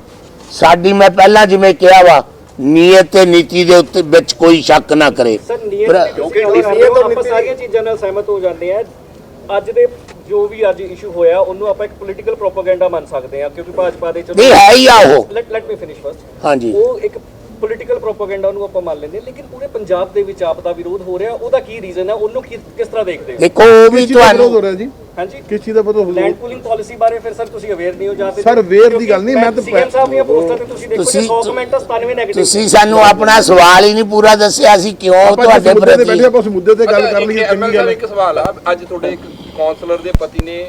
ਸਾਡੀ ਮੈਂ ਪਹਿਲਾਂ ਜਿਵੇਂ ਕਿਹਾ ਵਾ ਨੀਅਤ ਤੇ ਨੀਤੀ ਦੇ ਉੱਤੇ ਵਿੱਚ ਕੋਈ ਸ਼ੱਕ ਨਾ ਕਰੇ। ਸਰ ਪਰ- ਨੀਅਤ ਕਿਉਂਕਿ ਕਿਉਂਕਿ ਆਪਾਂ ਸਾਰੀਆਂ ਚੀਜ਼ਾਂ ਨਾਲ ਸਹਿਮਤ ਹੋ ਜਾਂਦੇ ਆ। ਅੱਜ ਦੇ ਜੋ ਵੀ ਅੱਜ ਇਸ਼ੂ ਹੋਇਆ ਉਹਨੂੰ ਆਪਾਂ ਇੱਕ ਪੋਲੀਟੀਕਲ ਪ੍ਰੋਪਾਗੈਂਡਾ ਮੰਨ ਸਕਦੇ ਆ ਕਿਉਂਕਿ ਭਾਜਪਾ ਦੇ ਨਹੀਂ ਹੈ ਹੀ ਆ ਉਹ। Let let me finish first ਹਾਂਜੀ। ਉਹ ਇੱਕ ਪੋਲੀਟੀਕਲ ਪ੍ਰੋਪਾਗੈਂਡਾ ਨੂੰ ਆਪਾਂ ਮੰਨ ਲੈਂਦੇ ਹਾਂ, ਲੇਕਿਨ ਪੂਰੇ ਪੰਜਾਬ ਦੇ ਵਿੱਚ ਆਪ ਦਾ ਵਿਰੋਧ ਹੋ ਰਿਹਾ ਉਹਦਾ ਕੀ ਰੀਜ਼ਨ ਹੈ ਉਹਨੂੰ ਕੀ- ਕਿਸ ਤਰ੍ਹਾਂ ਦੇਖਦੇ ਹੋ? ਦੇਖੋ ਉਹ ਵੀ ਕਿਸ ਚੀਜ਼ ਦਾ ਵਿਰੋਧ ਹੋ ਤੁਹਾਨੂੰ ਰਿਹਾ ਜੀ। ਹਾਂਜੀ? ਕਿਸ ਚੀਜ਼ ਦਾ ਵਿਰੋਧ ਹੋ ਲੈਂਡ ਪੂਲਿੰਗ ਪਾਲਿਸੀ ਬਾਰੇ ਫਿਰ ਸਰ ਤੁਸੀਂ ਅਵੇਅਰ ਨਹੀਂ ਹੋ ਜਾਂ ਫਿਰ Sir, aware ਦੀ ਗੱਲ ਨਹੀਂ, ਮੈਂ ਤਾਂ- ਸੀਐਮ ਸਾਹਿਬ ਦੀਆਂ ਪੋਸਟਾਂ ਤੇ ਤੁਸੀਂ ਦੇਖੋ ਤੁਸੀਂ- 100 ਕਮੈਂਟ 97 ਨੈਗੇਟਿਵ ਤੁਸੀਂ ਸਾਨੂੰ ਆਪਣਾ ਸਵਾਲ ਹੀ ਨਹੀਂ ਪੂਰਾ ਦੱਸਿਆ ਸੀ ਕਿਉਂ ਤੁਹਾਡੇ ਮੁੱਦੇ ਤੇ ਬੈਠੇ ਪ੍ਰਤੀ ਆਪਾਂ ਉਸ ਮੁੱਦੇ ਤੇ ਗੱਲ ਕਰ ਇੱਕ ਲਈਏ ਚੰਗੀ ਗੱਲ ਇੱਕ ਸਵਾਲ ਆ ਅੱਜ ਤੁਹਾਡੇ ਇੱਕ ਕਾਉਂਸਲਰ ਦੇ ਪਤੀ ਨੇ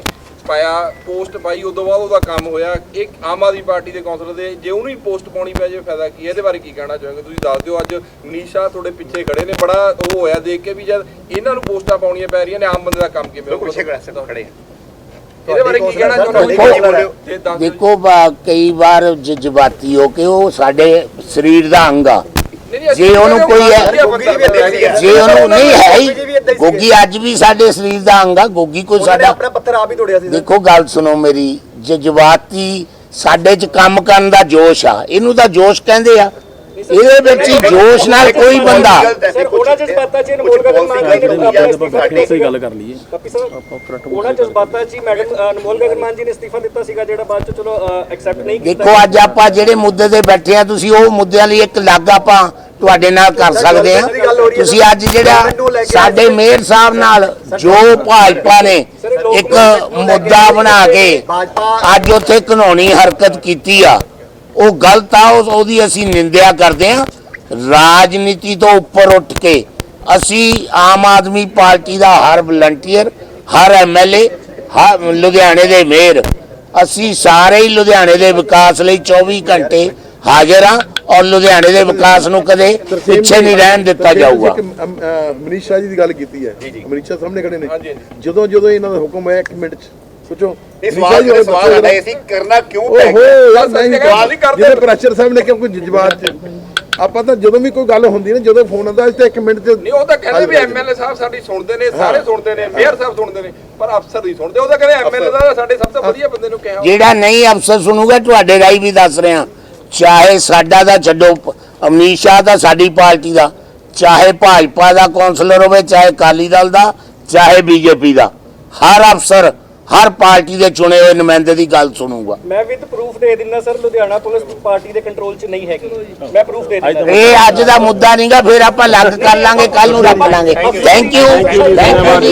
ਪਾਇਆ ਪੋਸਟ ਪਾਈ ਉਦੋਂ ਬਾਅਦ ਉਹਦਾ ਕੰਮ ਹੋਇਆ ਇੱਕ ਆਮ ਆਦਮੀ ਪਾਰਟੀ ਦੇ ਕਾਉਂਸਲਰ ਦੇ ਜੇ ਉਹਨੂੰ ਹੀ ਪੋਸਟ ਪਾਉਣੀ ਪੈ ਜੇ ਫਾਇਦਾ ਕੀ ਹੈ? ਇਹਦੇ ਬਾਰੇ ਕੀ ਕਹਿਣਾ ਚਾਹੋਗੇ ਤੁਸੀਂ ਦੱਸ ਦਿਓ ਅੱਜ ਮਨੀਸ਼ਾ ਤੁਹਾਡੇ ਪਿੱਛੇ ਖੜੇ ਨੇ ਬੜਾ ਉਹ ਹੋਇਆ ਦੇਖ ਕੇ ਵੀ ਜਦ ਇਹਨਾਂ ਨੂੰ ਪੋਸਟਾਂ ਪਾਉਣੀਆਂ ਪੈ ਰਹੀਆਂ ਨੇ ਆਮ ਬੰਦੇ ਦਾ ਕੰਮ ਕਿਵੇਂ ਬਿਲਕੁਲ? ਪਿੱਛੇ ਖੜੇ ਇਹਦੇ ਬਾਰੇ ਕੀ ਕਹਿਣਾ ਚਾਹੁੰਦੇ। ਦੇਖੋ ਕਈ ਵਾਰ ਜਜ਼ਬਾਤੀ ਹੋ ਕੇ ਉਹ ਸਾਡੇ ਸਰੀਰ ਦਾ ਅੰਗ ਆ ਜੇ ਉਹਨੂੰ ਕੋਈ ਹੈ-। ਜੇ ਉਹਨੂੰ ਨਹੀਂ ਹੈ ਹੀ ਗੋਗੀ ਅੱਜ ਵੀ ਸਾਡੇ ਸਰੀਰ ਦਾ ਅੰਗ ਆ ਗੋਗੀ ਕੋਈ ਸਾਡਾ ਆਪਣਾ ਪੱਥਰ ਆਪ ਹੀ ਤੋੜਿਆ ਸੀ ਦੇਖੋ ਗੱਲ ਸੁਣੋ ਮੇਰੀ ਜਜ਼ਬਾਤੀ ਸਾਡੇ 'ਚ ਕੰਮ ਕਰਨ ਦਾ ਜੋਸ਼ ਆ ਇਹਨੂੰ ਤਾਂ ਜੋਸ਼ ਕਹਿੰਦੇ ਆ। ਇਹਦੇ ਵਿੱਚ ਹੀ ਜੋਸ਼ ਨਾਲ ਕੋਈ ਬੰਦਾ ਸਰ ਉਹਨਾਂ ਜਜ਼ਬਾਤਾਂ 'ਚ ਅਨਮੋਲ ਗਗਨ ਮਾਨ ਜੀ ਨੇ ਆਪਣਾ ਅਸਤੀਫਾ ਦਿੱਤਾ ਸਹੀ ਗੱਲ ਕਰ ਲਈਏ ਕਾਪੀ ਸਰ ਉਹਨਾਂ ਜਜ਼ਬਾਤਾਂ 'ਚ ਹੀ ਮੈਡਮ ਅ, ਅਨਮੋਲ ਗਗਨ ਮਾਨ ਜੀ ਨੇ ਅਸਤੀਫਾ ਦਿੱਤਾ ਸੀਗਾ ਜਿਹੜਾ ਬਾਅਦ 'ਚ ਚਲੋ ਐਕਸੈਪਟ ਨਹੀਂ ਕੀਤਾ ਦੇਖੋ ਅੱਜ ਆਪਾਂ ਜਿਹੜੇ ਮੁੱਦੇ ਤੇ ਬੈਠੇ ਆ ਤੁਸੀਂ ਉਹ ਮੁੱਦਿਆਂ ਲਈ ਇੱਕ ਲੱਗ ਆਪਾਂ ਤੁਹਾਡੇ ਨਾਲ ਕਰ ਸਕਦੇ ਆ ਤੁਸੀਂ ਅੱਜ ਜਿਹੜਾ ਸਾਡੇ ਮੇਅਰ ਸਾਹਿਬ ਨਾਲ ਜੋ ਭਾਜਪਾ ਨੇ ਇੱਕ ਮੁੱਦਾ ਬਣਾ ਕੇ ਅੱਜ ਉੱਥੇ ਕਾਨੂੰਨੀ ਹਰਕਤ ਕੀਤੀ ਆ। ਉਹ ਗਲਤ ਆ ਉਹਦੀ ਅਸੀਂ ਨਿੰਦਿਆ ਕਰਦੇ ਆ ਰਾਜਨੀਤੀ ਤੋਂ ਉੱਪਰ ਉੱਠ ਕੇ ਅਸੀਂ ਆਮ ਆਦਮੀ ਪਾਰਟੀ ਦਾ ਹਰ ਵਲੰਟੀਅਰ ਹਰ ਐਮਐਲਏ ਹਰ ਲੁਧਿਆਣੇ ਦੇ ਮੇਅਰ ਅਸੀਂ ਸਾਰੇ ਹੀ ਲੁਧਿਆਣੇ ਦੇ ਵਿਕਾਸ ਲਈ 24 ਘੰਟੇ ਹਾਜ਼ਰ ਹਾਂ। ਔਰ ਲੁਧਿਆਣੇ ਦੇ ਵਿਕਾਸ ਨੂੰ ਕਦੇ ਪਿੱਛੇ ਨਹੀਂ ਰਹਿਣ ਦਿੱਤਾ ਜਾਊਗਾ। ਮਨੀਸ਼ ਸ਼ਾਹ ਜੀ ਦੀ ਗੱਲ ਕੀਤੀ ਹੈ। ਮਨੀਸ਼ ਸ਼ਾਹ ਸਾਹਮਣੇ ਖੜੇ ਨੇ। ਜਦੋਂ ਜਦੋਂ ਇਹਨਾਂ ਦਾ ਹੁਕਮ ਹੈ ਇੱਕ ਮਿੰਟ ਚ ਸੋਚੋ। ਸਵਾਲ ਜਿਹੜੇ ਹੋਰੇ ਸਵਾਲ ਆਦਾ ਜਿਹੜਾ- ਅਸੀਂ ਕਰਨਾ ਕਿਉਂ ਪੈ ਗਿਆ? ਯਾਰ ਸਰ, ਨਹੀਂ ਸਵਾਲ ਹੀ ਕਰਦੇ ਜਿਹਦੇ ਪ੍ਰੈਸ਼ਰ ਸਾਹਮਣੇ ਕਿਉਂ ਕੋਈ ਜਜ਼ਬਾਤ ਚ? ਆਪਾਂ ਤਾਂ ਜਦੋਂ ਵੀ ਕੋਈ ਗੱਲ ਹੁੰਦੀ ਨਾ ਜਦੋਂ ਫੋਨ ਆਉਂਦਾ ਤਾਂ ਇੱਕ ਮਿੰਟ ਚ ਨਹੀਂ ਉਹ ਤਾਂ ਕਹਿੰਦੇ ਵੀ ਐਮਐਲਏ ਸਾਹਿਬ ਸਾਡੀ ਸੁਣਦੇ ਨੇ ਸਾਰੇ ਸੁਣਦੇ ਨੇ ਮੇਅਰ ਸਾਹਿਬ ਸੁਣਦੇ ਨੇ ਪਰ ਅਫਸਰ ਨਹੀਂ ਸੁਣਦੇ। ਉਹ ਤਾਂ ਕਹਿੰਦੇ ਐਮਐਲਏ ਦਾ ਸਾਡੇ ਸਭ ਤੋਂ ਵਧੀਆ ਬੰਦੇ ਨੂੰ ਕਿਹਾ। ਜਿਹੜਾ ਨਹੀਂ ਅਫਸਰ ਸੁਣੂਗਾ ਤੁਹਾਡੇ ਰਾਈ ਵੀ ਦੱਸ ਰਿਹਾ। ਚਾਹੇ ਸਾਡਾ ਦਾ ਛੱਡੋ ਅਮਨੀਤ ਸ਼ਾਹ ਦਾ ਸਾਡੀ ਪਾਰਟੀ ਦਾ ਚਾਹੇ ਭਾਜਪਾ ਦਾ ਕੌਂਸਲਰ ਹੋਵੇ ਚਾਹੇ ਅਕਾਲੀ ਦਲ ਦਾ ਚਾਹੇ ਬੀਜੇਪੀ ਦਾ ਹਰ ਅਫਸਰ ਹਰ ਪਾਰਟੀ ਦੇ ਚੁਣੇ ਹੋਏ ਨੁਮਾਇੰਦੇ ਦੀ ਗੱਲ ਸੁਣੂਗਾ। ਮੈਂ ਵਿਦ ਪ੍ਰੂਫ ਦੇ ਦਿੰਦਾ ਸਰ ਲੁਧਿਆਣਾ ਪੁਲਿਸ ਪਾਰਟੀ ਦੇ ਕੰਟਰੋਲ 'ਚ ਨਹੀਂ ਹੈਗੀ। ਮੈਂ ਪ੍ਰੂਫ ਦੇ ਦਿੰਦਾ। ਇਹ ਅੱਜ ਦਾ ਮੁੱਦਾ ਨਹੀਂਗਾ ਫਿਰ ਆਪਾਂ ਲੱਗ ਕਰ ਲਾਂਗੇ ਕੱਲ ਨੂੰ ਰੱਖ ਲਾਂਗੇ। Thank you thank you